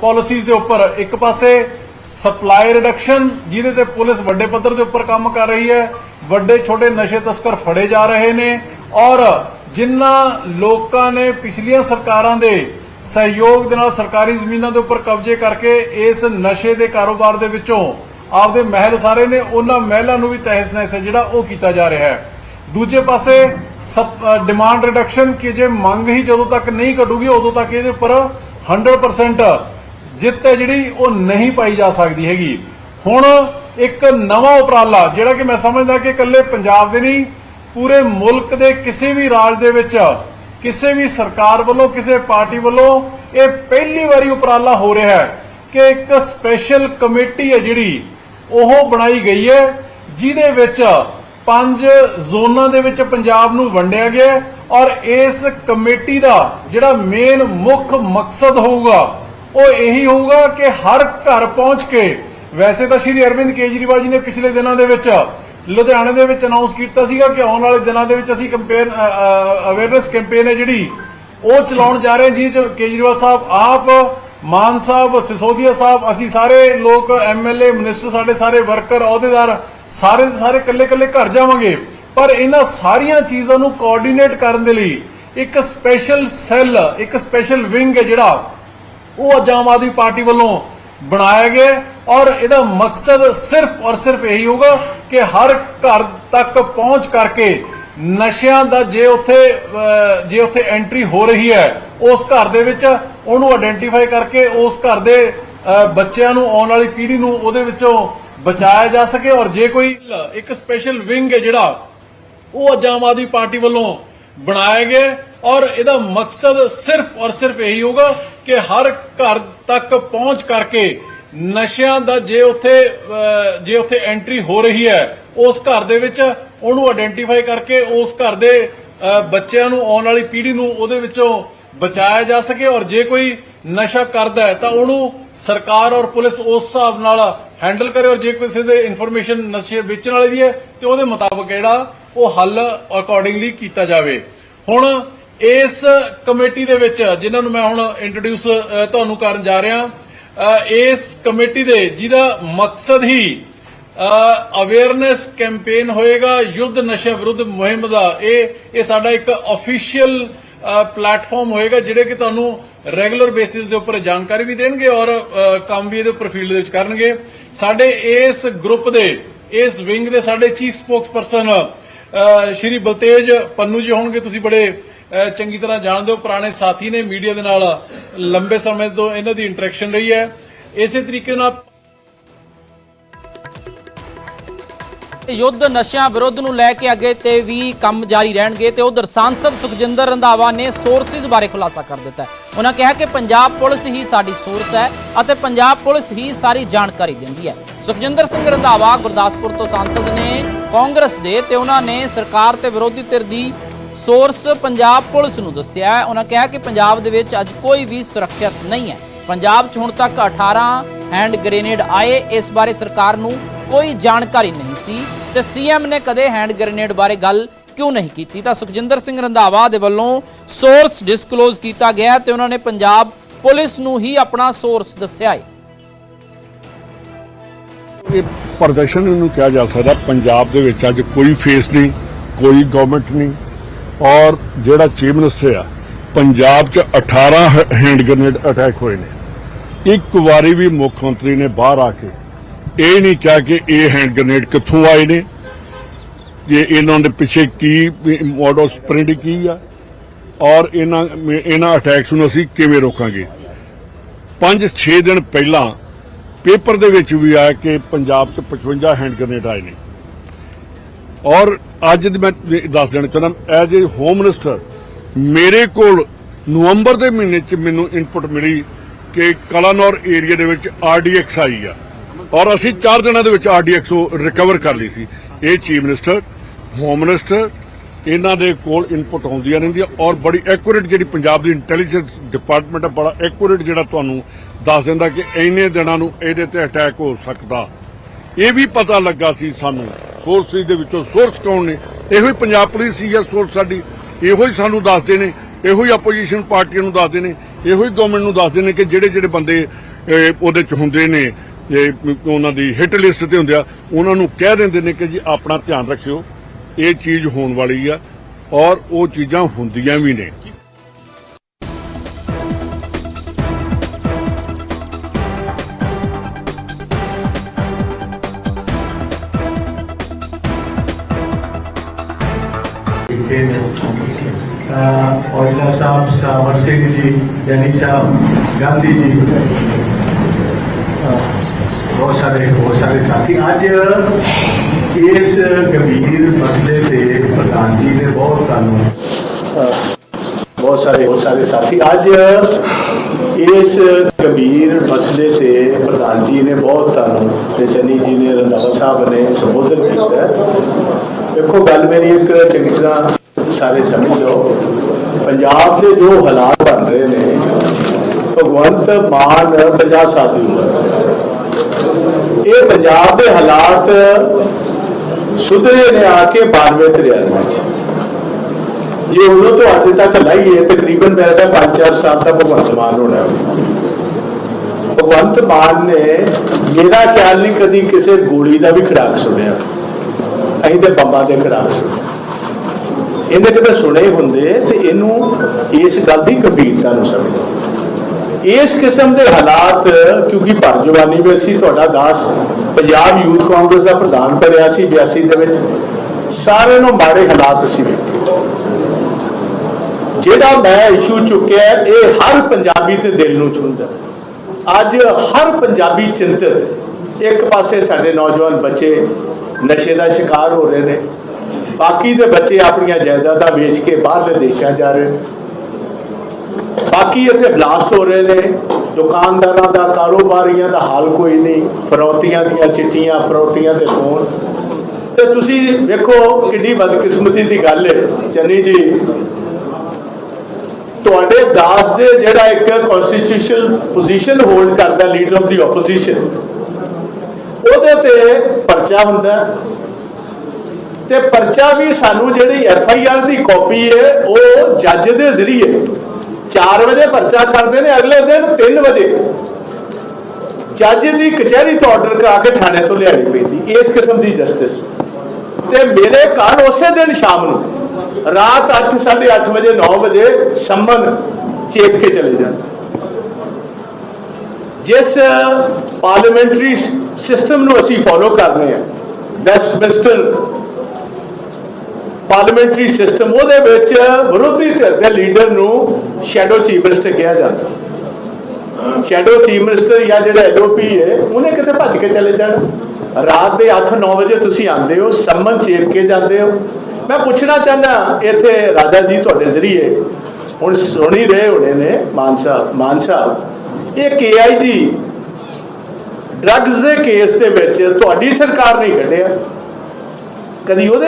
ਪਾਲਿਸੀਜ਼ ਦੇ ਉੱਪਰ ਇੱਕ ਪਾਸੇ ਸਪਲਾਈ ਰਿਡਕਸ਼ਨ ਜਿਹਦੇ ਤੇ ਪੁਲਿਸ ਵੱਡੇ ਪੱਧਰ ਦੇ ਉੱਪਰ ਕੰਮ ਕਰ ਰਹੀ ਹੈ, ਵੱਡੇ ਛੋਟੇ ਨਸ਼ੇ ਤਸਕਰ ਫੜੇ ਜਾ ਰਹੇ ਨੇ, ਔਰ ਜਿਨ੍ਹਾਂ ਲੋਕਾਂ ਨੇ ਪਿਛਲੀਆਂ ਸਰਕਾਰਾਂ ਦੇ ਸਹਿਯੋਗ ਦੇ ਨਾਲ ਸਰਕਾਰੀ ਜ਼ਮੀਨਾਂ ਦੇ ਉੱਪਰ ਕਬਜ਼ੇ ਕਰਕੇ ਇਸ ਨਸ਼ੇ ਦੇ ਕਾਰੋਬਾਰ ਦੇ ਵਿੱਚੋਂ ਆਪਦੇ ਮਹਿਲ ਸਾਰੇ ਨੇ, ਉਹਨਾਂ ਮਹਿਲਾਂ ਨੂੰ ਵੀ ਤਹਿਸ ਨਹਿਸ ਹੈ ਜਿਹੜਾ ਉਹ ਕੀਤਾ ਜਾ ਰਿਹਾ ਹੈ। ਦੂਜੇ ਪਾਸੇ ਡਿਮਾਂਡ ਰਿਡਕਸ਼ਨ ਕਿ ਜੇ ਮੰਗ ਹੀ ਜਦੋਂ ਤੱਕ ਨਹੀਂ ਘਟੂਗੀ, ਉਦੋਂ ਤੱਕ ਇਹਦੇ ਉੱਪਰ 100% ਜਿੱਤ ਹੈ ਜਿਹੜੀ, ਉਹ ਨਹੀਂ ਪਾਈ ਜਾ ਸਕਦੀ ਹੈਗੀ। ਹੁਣ ਇੱਕ ਨਵਾਂ ਉਪਰਾਲਾ, ਜਿਹੜਾ ਕਿ ਮੈਂ ਸਮਝਦਾ ਕਿ ਇਕੱਲੇ ਪੰਜਾਬ ਦੇ ਨਹੀਂ, ਪੂਰੇ ਮੁਲਕ ਦੇ ਕਿਸੇ ਵੀ ਰਾਜ ਦੇ ਵਿੱਚ, ਕਿਸੇ ਵੀ ਸਰਕਾਰ ਵੱਲੋਂ, ਕਿਸੇ ਪਾਰਟੀ ਵੱਲੋਂ ਇਹ ਪਹਿਲੀ ਵਾਰੀ ਉਪਰਾਲਾ ਹੋ ਰਿਹਾ ਹੈ ਕਿ ਇੱਕ ਸਪੈਸ਼ਲ ਕਮੇਟੀ ਹੈ ਜਿਹੜੀ, ਉਹ ਬਣਾਈ ਗਈ ਹੈ, ਜਿਹਦੇ ਵਿੱਚ ਪੰਜ ਜ਼ੋਨਾਂ ਦੇ ਵਿੱਚ ਪੰਜਾਬ ਨੂੰ ਵੰਡਿਆ ਗਿਆ ਔਰ ਇਸ ਕਮੇਟੀ ਦਾ ਜਿਹੜਾ ਮੇਨ ਮੁੱਖ ਮਕਸਦ ਹੋਊਗਾ, ਉਹ ਇਹੀ ਹੋਊਗਾ ਕਿ ਹਰ ਘਰ ਪਹੁੰਚ ਕੇ, ਵੈਸੇ ਤਾਂ ਸ਼੍ਰੀ ਅਰਵਿੰਦ ਕੇਜਰੀਵਾਲ ਜੀ ਨੇ ਪਿਛਲੇ ਦਿਨਾਂ ਦੇ ਵਿੱਚ ਲੁਧਿਆਣੇ ਦੇ ਵਿੱਚ ਅਨਾਉਂਸ ਕੀਤਾ ਸੀਗਾ ਕਿ ਆਉਣ ਵਾਲੇ ਦਿਨਾਂ ਦੇ ਵਿੱਚ ਅਸੀਂ ਕੰਪੇਨ ਅਵੇਅਰਨੈਸ ਕੈਂਪੇਨ ਹੈ ਜਿਹੜੀ, ਉਹ ਚਲਾਉਣ ਜਾ ਰਹੇ ਜੀ ਕੇਜਰੀਵਾਲ ਸਾਹਿਬ, ਆਪ, ਮਾਨ ਸਾਹਿਬ, ਸਿਸੋਦੀਆ ਸਾਹਿਬ, ਅਸੀਂ ਸਾਰੇ ਲੋਕ ਐਮਐਲਏ ਮਿਨਿਸਟਰ ਸਾਡੇ ਸਾਰੇ ਵਰਕਰ ਅਹੁਦੇਦਾਰ ਸਾਰੇ ਦੇ ਸਾਰੇ ਇਕੱਲੇ-ਇਕੱਲੇ ਘਰ ਜਾਵਾਂਗੇ। ਪਰ ਇਹਨਾਂ ਸਾਰੀਆਂ ਚੀਜ਼ਾਂ ਨੂੰ ਕੋਆਰਡੀਨੇਟ ਕਰਨ ਦੇ ਲਈ ਇੱਕ ਸਪੈਸ਼ਲ ਸੈੱਲ ਇੱਕ ਸਪੈਸ਼ਲ ਵਿੰਗ ਹੈ ਜਿਹੜਾ ਉਹ ਅੱਜ ਆਮ ਆਦਮੀ ਪਾਰਟੀ ਵੱਲੋਂ ਬਣਾਇਆ ਗਿਆ ਔਰ ਇਹਦਾ ਮਕਸਦ ਸਿਰਫ ਔਰ ਸਿਰਫ ਇਹੀ ਹੋਗਾ ਕਿ ਹਰ ਘਰ ਤੱਕ ਪਹੁੰਚ ਕਰਕੇ ਨਸ਼ਿਆਂ ਦਾ ਜੇ ਉੱਥੇ ਜੇ ਉੱਥੇ ਐਂਟਰੀ ਹੋ ਰਹੀ ਹੈ, ਉਸ ਘਰ ਦੇ ਵਿੱਚ ਉਹਨੂੰ ਆਇਡੈਂਟੀਫਾਈ ਕਰਕੇ ਉਸ ਘਰ ਦੇ ਬੱਚਿਆਂ ਨੂੰ ਆਉਣ ਵਾਲੀ ਪੀੜ੍ਹੀ ਨੂੰ ਉਹਦੇ ਵਿੱਚੋਂ ਬਚਾਇਆ ਜਾ ਸਕੇ ਔਰ ਜੇ ਕੋਈ ਇੱਕ ਸਪੈਸ਼ਲ ਵਿੰਗ ਹੈ ਜਿਹੜਾ, ਉਹ ਅੱਜ ਆਮ ਆਦਮੀ ਪਾਰਟੀ ਵੱਲੋਂ ਬਣਾਇਆ ਗਿਆ ਔਰ ਇਹਦਾ ਮਕਸਦ ਸਿਰਫ ਔਰ ਸਿਰਫ ਇਹੀ ਹੋਗਾ ਕਿ ਹਰ ਘਰ ਤੱਕ ਪਹੁੰਚ ਕਰਕੇ ਨਸ਼ਿਆਂ ਦਾ ਜੇ ਉੱਥੇ ਜੇ ਉੱਥੇ ਐਂਟਰੀ ਹੋ ਰਹੀ ਹੈ, ਉਸ ਘਰ ਦੇ ਵਿੱਚ ਉਹਨੂੰ ਆਇਡੈਂਟੀਫਾਈ ਕਰਕੇ ਉਸ ਘਰ ਦੇ ਬੱਚਿਆਂ ਨੂੰ ਆਉਣ ਵਾਲੀ ਪੀੜ੍ਹੀ ਨੂੰ ਉਹਦੇ ਵਿੱਚੋਂ ਬਚਾਇਆ ਜਾ ਸਕੇ ਔਰ ਜੇ ਕੋਈ ਨਸ਼ਾ ਕਰਦਾ ਹੈ ਤਾਂ ਉਹਨੂੰ ਸਰਕਾਰ ਔਰ ਪੁਲਿਸ ਉਸ ਹਿਸਾਬ ਨਾਲ ਹੈਂਡਲ ਕਰੇ ਔਰ ਜੇ ਕਿਸੇ ਦੇ ਇਨਫੋਰਮੇਸ਼ਨ ਨਸ਼ੇ ਵੇਚਣ ਵਾਲੇ ਦੀ ਹੈ, ਤੇ ਉਹਦੇ ਮੁਤਾਬਕ ਜਿਹੜਾ ਉਹ ਹੱਲ ਅਕੋਰਡਿੰਗਲੀ ਕੀਤਾ ਜਾਵੇ। ਹੁਣ ਇਸ ਕਮੇਟੀ ਦੇ ਵਿੱਚ, ਜਿਨ੍ਹਾਂ ਨੂੰ ਮੈਂ ਹੁਣ ਇੰਟਰੋਡਿਊਸ ਤੁਹਾਨੂੰ ਕਰਨ ਜਾ ਰਿਹਾ ਇਸ ਕਮੇਟੀ ਦੇ, ਜਿਹਦਾ ਮਕਸਦ ਹੀ ਅਵੇਅਰਨੈਸ ਕੈਂਪੇਨ ਹੋਏਗਾ, ਯੁੱਧ ਨਸ਼ੇ ਵਿਰੁੱਧ ਮੁਹਿੰਮ ਦਾ। ਇਹ ਇਹ ਸਾਡਾ ਇੱਕ ਅਫੀਸ਼ੀਅਲ ਪਲੇਟਫਾਰਮ ਹੋਏਗਾ ਜਿਹੜੇ ਕਿ ਤੁਹਾਨੂੰ ਰੈਗੂਲਰ ਬੇਸਿਸ ਦੇ ਉੱਪਰ ਜਾਣਕਾਰੀ ਵੀ ਦੇਣਗੇ ਔਰ ਕੰਮ ਵੀ ਇਹਦੇ ਉੱਪਰ ਫੀਲਡ ਦੇ ਵਿੱਚ ਕਰਨਗੇ। ਸਾਡੇ ਇਸ ਗਰੁੱਪ ਦੇ, ਇਸ ਵਿੰਗ ਦੇ ਸਾਡੇ ਚੀਫ ਸਪੋਕਸਪਰਸਨ ਸ਼੍ਰੀ ਬਲਤੇਜ ਪੰਨੂ ਜੀ ਹੋਣਗੇ। ਤੁਸੀਂ ਬੜੇ ਚੰਗੀ ਤਰ੍ਹਾਂ ਜਾਣਦੇ ਹੋ। ਪੁਰਾਣੇ ਸਾਥੀ ਨੇ ਮੀਡੀਆ ਦੇ ਨਾਲ ਲੰਬੇ ਸਮੇਂ ਤੋਂ ਇਹਨਾਂ ਦੀ ਇੰਟਰੈਕਸ਼ਨ ਰਹੀ ਹੈ। ਇਸੇ ਤਰੀਕੇ ਨਾਲ ਯੁੱਧ ਨਸ਼ਿਆਂ ਵਿਰੁੱਧ ਨੂੰ ਲੈ ਕੇ ਅੱਗੇ ਤੇ ਵੀ ਕੰਮ ਜਾਰੀ ਰਹਿਣਗੇ ਤੇ ਉਧਰ ਸਾਂਸਦ ਸੁਖਜਿੰਦਰ ਰੰਧਾਵਾ ਨੇ ਸੋਰਸਿਸ ਬਾਰੇ ਖੁਲਾਸਾ ਕਰ ਦਿੱਤਾ ਉਹਨਾਂ ਕਿਹਾ ਕਿ ਪੰਜਾਬ ਪੁਲਿਸ ਹੀ ਸਾਡੀ ਸੋਰਸ ਹੈ ਅਤੇ ਪੰਜਾਬ ਪੁਲਿਸ ਹੀ ਸਾਰੀ ਜਾਣਕਾਰੀ ਦਿੰਦੀ ਹੈ। ਸੁਖਜਿੰਦਰ ਸਿੰਘ ਰੰਧਾਵਾ ਗੁਰਦਾਸਪੁਰ ਤੋਂ ਸਾਂਸਦ ਨੇ ਕਾਂਗਰਸ ਦੇ ਤੇ ਉਹਨਾਂ ਨੇ ਸਰਕਾਰ ਤੇ ਵਿਰੋਧੀ ਧਿਰ ਦੀ ਸੋਰਸ ਪੰਜਾਬ ਪੁਲਿਸ ਨੂੰ ਦੱਸਿਆ ਉਹਨਾਂ ਕਿਹਾ ਕਿ ਪੰਜਾਬ ਦੇ ਵਿੱਚ ਅੱਜ ਕੋਈ ਵੀ ਸੁਰੱਖਿਅਤ ਨਹੀਂ ਹੈ। ਪੰਜਾਬ 'ਚ ਹੁਣ ਤੱਕ 18 ਹੈਂਡ ਗ੍ਰੇਨੇਡ ਆਏ। ਇਸ ਬਾਰੇ ਸਰਕਾਰ ਨੂੰ ਕੋਈ ਜਾਣਕਾਰੀ ਨਹੀਂ ਸੀ ਤੇ ਸੀਐਮ ਨੇ ਕਦੇ ਹੈਂਡ ਗ੍ਰੇਨੇਡ ਬਾਰੇ ਗੱਲ ਕਿਉਂ ਨਹੀਂ ਕੀਤੀ? ਤਾਂ ਸੁਖਜਿੰਦਰ ਸਿੰਘ ਰੰਧਾਵਾ ਦੇ ਵੱਲੋਂ ਸੋਰਸ ਡਿਸਕਲੋਜ਼ ਕੀਤਾ ਗਿਆ ਤੇ ਉਹਨਾਂ ਨੇ ਪੰਜਾਬ ਪੁਲਿਸ ਨੂੰ ਹੀ ਆਪਣਾ ਸੋਰਸ ਦੱਸਿਆ ਹੈ। ਇਹ ਪ੍ਰਦਰਸ਼ਨ ਨੂੰ ਕਿਹਾ ਜਾ ਸਕਦਾ, ਪੰਜਾਬ ਦੇ ਵਿੱਚ ਅੱਜ ਕੋਈ ਫੇਸ ਨਹੀਂ, ਕੋਈ ਗਵਰਨਮੈਂਟ ਨਹੀਂ ਔਰ ਜਿਹੜਾ ਚੀਫ ਮਿਨਿਸਟਰ ਆ, ਪੰਜਾਬ 'ਚ 18 ਹੈਂਡ ਗ੍ਰੇਨੇਡ ਅਟੈਕ ਹੋਏ ਨੇ। ਇੱਕ ਵਾਰੀ ਵੀ ਮੁੱਖ ਮੰਤਰੀ ਨੇ ਬਾਹਰ ਆ ਕੇ ਇਹ ਨਹੀਂ ਕਿਹਾ ਕਿ ਇਹ ਹੈਂਡ ਗ੍ਰੇਨੇਡ ਕਿੱਥੋਂ ਆਏ ਨੇ? ਜੇ ਇਹਨਾਂ ਦੇ ਪਿੱਛੇ ਕੀ ਮੋਡਲ ਸਪ੍ਰਿੰਟ ਕੀ ਆ? ਔਰ ਇਹਨਾਂ ਇਹਨਾਂ ਅਟੈਕਸ ਨੂੰ ਅਸੀਂ ਕਿਵੇਂ ਰੋਕਾਂਗੇ? 5-6 ਦਿਨ ਪਹਿਲਾਂ ਪੇਪਰ ਦੇ ਵਿੱਚ ਵੀ ਆਇਆ ਕਿ ਪੰਜਾਬ 'ਚ 55 ਹੈਂਡ ਗ੍ਰੇਨੇਡ ਆਏ ਨੇ। ਔਰ ਅੱਜ ਮੈਂ ਦੱਸ ਦੇਣਾ ਚਾਹੁੰਦਾ ਐਜ਼ ਏ ਹੋਮ ਮਿਨਿਸਟਰ ਮੇਰੇ ਕੋਲ ਨਵੰਬਰ ਦੇ ਮਹੀਨੇ 'ਚ ਮੈਨੂੰ ਇਨਪੁਟ ਮਿਲੀ ਕਿ ਕਲਾਨੌਰ ਏਰੀਆ ਦੇ ਵਿੱਚ ਆਰਡੀਐਕਸ ਆਈ ਆ। ਔਰ ਅਸੀਂ 4 ਦਿਨਾਂ ਦੇ ਵਿੱਚ ਆਰਡੀਐਕਸ ਰਿਕਵਰ ਕਰ ਲਈ ਸੀ। ਇਹ ਚੀਫ ਮਿਨਿਸਟਰ, ਹੋਮ ਮਿਨਿਸਟਰ, ਇਹਨਾਂ ਦੇ ਕੋਲ ਇਨਪੁਟ ਆਉਂਦੀਆਂ ਰਹਿੰਦੀਆਂ ਔਰ ਬੜੀ ਐਕੂਰੇਟ ਜਿਹੜੀ ਪੰਜਾਬ ਦੀ ਇੰਟੈਲੀਜੈਂਸ ਡਿਪਾਰਟਮੈਂਟ ਆ, ਬੜਾ ਐਕੂਰੇਟ ਜਿਹੜਾ ਤੁਹਾਨੂੰ ਦੱਸ ਦਿੰਦਾ ਕਿ ਇੰਨੇ ਦਿਨਾਂ ਨੂੰ ਇਹਦੇ ਤੇ ਅਟੈਕ ਹੋ ਸਕਦਾ। ਇਹ ਵੀ ਪਤਾ ਲੱਗਾ ਸੀ ਸਾਨੂੰ ਸੋਰਸਿਸ ਦੇ ਵਿੱਚੋਂ ਸੋਰਸ ਕੌਣ ਨੇ? ਇਹੋ ਹੀ ਪੰਜਾਬ ਪੁਲਿਸ ਸੀ ਹੈ ਸੋਰਸ ਸਾਡੀ। ਇਹੋ ਹੀ ਸਾਨੂੰ ਦੱਸਦੇ ਨੇ, ਇਹੋ ਹੀ ਆਪੋਜੀਸ਼ਨ ਪਾਰਟੀਆਂ ਨੂੰ ਦੱਸਦੇ ਨੇ, ਇਹੋ ਹੀ ਗਵਰਨਮੈਂਟ ਨੂੰ ਦੱਸਦੇ ਨੇ ਕਿ ਜਿਹੜੇ ਜਿਹੜੇ ਬੰਦੇ ਉਹਦੇ ਚ ਹੁੰਦੇ ਨੇ। ਜੇ ਉਹਨਾਂ ਦੀ ਹਿੱਟ ਲਿਸਟ ਤੇ ਹੁੰਦੇ ਆ, ਉਹਨਾਂ ਨੂੰ ਕਹਿ ਦਿੰਦੇ ਨੇ ਕਿ ਜੀ ਆਪਣਾ ਧਿਆਨ ਰੱਖਿਓ, ਇਹ ਚੀਜ਼ ਹੋਣ ਵਾਲੀ ਆ ਔਰ ਉਹ ਚੀਜ਼ਾਂ ਹੁੰਦੀਆਂ ਵੀ ਨੇ। ਔਜਲਾ ਸਾਹਿਬ ਸਾਵਰ ਸਿੰਘ ਜੀ, ਯਾਨੀ ਸਾਹਿਬ ਗਾਂਧੀ ਜੀ। ਬਹੁਤ ਸਾਰੇ ਹੋਰ ਸਾਰੇ ਸਾਥੀ। ਅੱਜ ਇਸ ਗੰਭੀਰ ਮਸਲੇ ਤੇ ਪ੍ਰਧਾਨ ਜੀ ਨੇ ਬਹੁਤ ਤੁਹਾਨੂੰ ਬਹੁਤ ਸਾਰੇ ਹੋਰ ਸਾਰੇ ਸਾਥੀ। ਅੱਜ ਇਸ ਗੰਭੀਰ ਮਸਲੇ ਤੇ ਪ੍ਰਧਾਨ ਜੀ ਨੇ ਬਹੁਤ ਤੁਹਾਨੂੰ ਤੇ ਚੰਨੀ ਜੀ ਨੇ, ਰੰਧਾਵਾ ਸਾਹਿਬ ਨੇ ਸੰਬੋਧਨ ਕੀਤਾ। ਦੇਖੋ, ਗੱਲ ਮੇਰੀ ਇੱਕ ਚੰਗੀ ਤਰ੍ਹਾਂ ਸਾਰੇ ਸਮਝ ਲਓ। ਪੰਜਾਬ ਦੇ ਜੋ ਹਾਲਾਤ ਬਣ ਰਹੇ ਨੇ, ਭਗਵੰਤ ਮਾਨ 50 ਸਾਧੂ ਦੀ ਇਹ ਪੰਜਾਬ ਦੇ ਹਾਲਾਤ ਸੁਧਰੇ ਨੇ ਆ ਕੇ 92 93 ਵਿੱਚ ਜੇ ਉਦੋਂ ਤੋਂ ਅੱਜ ਤੱਕ ਲਾਈਏ, ਤਕਰੀਬਨ ਮੇਰਾ ਤਾਂ 5-4 ਸਾਲ ਦਾ ਭਗਵੰਤ ਮਾਨ ਹੋਣਾ ਭਗਵੰਤ ਮਾਨ ਨੇ ਮੇਰਾ ਖਿਆਲ ਨਹੀਂ ਕਦੀ ਕਿਸੇ ਗੋਲੀ ਦਾ ਵੀ ਖੜਾਕ ਸੁਣਿਆ। ਅਸੀਂ ਤੇ ਬੰਬਾਂ ਦੇ ਖੜਾਕ ਸੁਣਿਆ ਇਹਨੇ ਕਿਤੇ ਸੁਣੇ ਹੁੰਦੇ ਤੇ ਇਹਨੂੰ ਇਸ ਗੱਲ ਦੀ ਗੰਭੀਰਤਾ ਨੂੰ ਸਮਝੋ ਇਸ ਕਿਸਮ ਦੇ ਹਾਲਾਤ, ਕਿਉਂਕਿ ਭਰ ਜਵਾਨੀ ਵਿੱਚ ਸੀ, ਤੁਹਾਡਾ ਦਾਸ ਪੰਜਾਬ ਯੂਥ ਕਾਂਗਰਸ ਦਾ ਪ੍ਰਧਾਨ ਬਣਿਆ ਸੀ 82 ਦੇ ਵਿੱਚ। ਸਾਰਿਆਂ ਨੂੰ ਮਾੜੇ ਹਾਲਾਤ ਅਸੀਂ ਵੇਖੇ। ਜਿਹੜਾ ਮੈਂ ਇਸ਼ੂ ਚੁੱਕਿਆ, ਇਹ ਹਰ ਪੰਜਾਬੀ ਦੇ ਦਿਲ ਨੂੰ ਛੂੰਹਦਾ ਅੱਜ ਹਰ ਪੰਜਾਬੀ ਚਿੰਤਤ, ਇੱਕ ਪਾਸੇ ਸਾਡੇ ਨੌਜਵਾਨ ਬੱਚੇ ਨਸ਼ੇ ਦਾ ਸ਼ਿਕਾਰ ਹੋ ਰਹੇ ਨੇ, ਬਾਕੀ ਦੇ ਬੱਚੇ ਆਪਣੀਆਂ ਜਾਇਦਾਦਾਂ ਵੇਚ ਕੇ ਬਾਹਰਲੇ ਦੇਸ਼ਾਂ ਜਾ ਰਹੇ ਨੇ। ਬਾਕੀ ਇੱਥੇ ਬਲਾਸਟ ਹੋ ਰਹੇ ਨੇ, ਦੁਕਾਨਦਾਰਾਂ ਦਾ, ਕਾਰੋਬਾਰੀਆਂ ਦਾ ਹਾਲ ਕੋਈ ਨਹੀਂ, ਫਰੌਤੀਆਂ ਦੀਆਂ ਚਿੱਠੀਆਂ, ਫਰੌਤੀਆਂ ਦੇ ਫੋਨ ਤੇ ਤੁਸੀਂ ਵੇਖੋ ਕਿੰਨੀ ਬਦਕਿਸਮਤੀ ਦੀ ਗੱਲ ਹੈ, ਚੰਨੀ ਜੀ ਤੁਹਾਡੇ ਦਾਸ ਦੇ ਜਿਹੜਾ ਇੱਕ ਕਨਸਟੀਟਿਊਸ਼ਨਲ ਪੋਜੀਸ਼ਨ ਹੋਲਡ ਕਰਦਾ ਲੀਡਰ ਆਫ ਦੀ ਆਪੋਜੀਸ਼ਨ ਉਹਦੇ ਤੇ ਪਰਚਾ ਹੁੰਦਾ ਹੈ। ਤੇ ਪਰਚਾ ਵੀ ਸਾਨੂੰ ਜਿਹੜੀ ਐਫ ਆਈ ਆਰ ਦੀ ਕਾਪੀ ਹੈ, ਉਹ ਜੱਜ ਦੇ ਜ਼ਰੀਏ 4 ਵਜੇ ਪਰਚਾ ਕਰਦੇ ਨੇ, ਅਗਲੇ ਦਿਨ 3 ਵਜੇ। ਜੱਜ ਦੀ ਕਚਹਿਰੀ ਤੋਂ ਆਰਡਰ ਕਰਾ ਕੇ ਥਾਣੇ ਤੋਂ ਲਿਆਣੀ ਪੈਂਦੀ, ਇਸ ਕਿਸਮ ਦੀ ਜਸਟਿਸ ਤੇ ਮੇਰੇ ਘਰ ਉਸੇ ਦਿਨ ਸ਼ਾਮ ਨੂੰ, ਰਾਤ 8 8:30 ਵਜੇ 9 ਵਜੇ ਸੰਮਨ ਚੇਕ ਕੇ ਚਲੇ ਜਾਂਦੇ। ਜਿਸ ਪਾਰਲੀਮੈਂਟਰੀ ਸਿਸਟਮ ਨੂੰ ਅਸੀਂ ਫੋਲੋ ਕਰਨੇ ਆ ਵੈਸਟਮਿੰਸਟਰ ਪਾਰਲੀਮੈਂਟਰੀ ਸਿਸਟਮ, ਉਹਦੇ ਵਿੱਚ ਵਿਰੋਧੀ ਧਿਰ ਦੇ ਲੀਡਰ ਨੂੰ ਸ਼ੈਡੋ ਚੀਫ ਮਿਨਿਸਟਰ ਕਿਹਾ ਜਾਂਦਾ। ਸ਼ੈਡੋ ਚੀਫ ਮਿਨਿਸਟਰ ਜਾਂ ਜਿਹੜਾ ਐਲਓਪੀ ਹੈ, ਉਹਨੇ ਕਿਤੇ ਭੱਜ ਕੇ ਚਲੇ ਜਾਣਾ। ਰਾਤ ਦੇ 8-9 ਵਜੇ ਤੁਸੀਂ ਆਉਂਦੇ ਹੋ, ਸੰਮਨ ਚੇਪ ਕੇ ਜਾਂਦੇ ਹੋ। ਮੈਂ ਪੁੱਛਣਾ ਚਾਹੁੰਦਾ, ਇੱਥੇ ਰਾਜਾ ਜੀ ਤੁਹਾਡੇ ਜ਼ਰੀਏ, ਹੁਣ ਸੁਣੀ ਰਹੇ ਹੋਣੇ ਨੇ ਮਾਨ ਸਾਹਿਬ ਮਾਨ ਸਾਹਿਬ ਇਹ ਕੇਆਈਜੀ ਡਰੱਗਸ ਦੇ ਕੇਸ ਦੇ ਵਿੱਚ ਤੁਹਾਡੀ ਸਰਕਾਰ ਨਹੀਂ ਕੱਢਿਆ। ਕਦੀ ਉਹਦੇ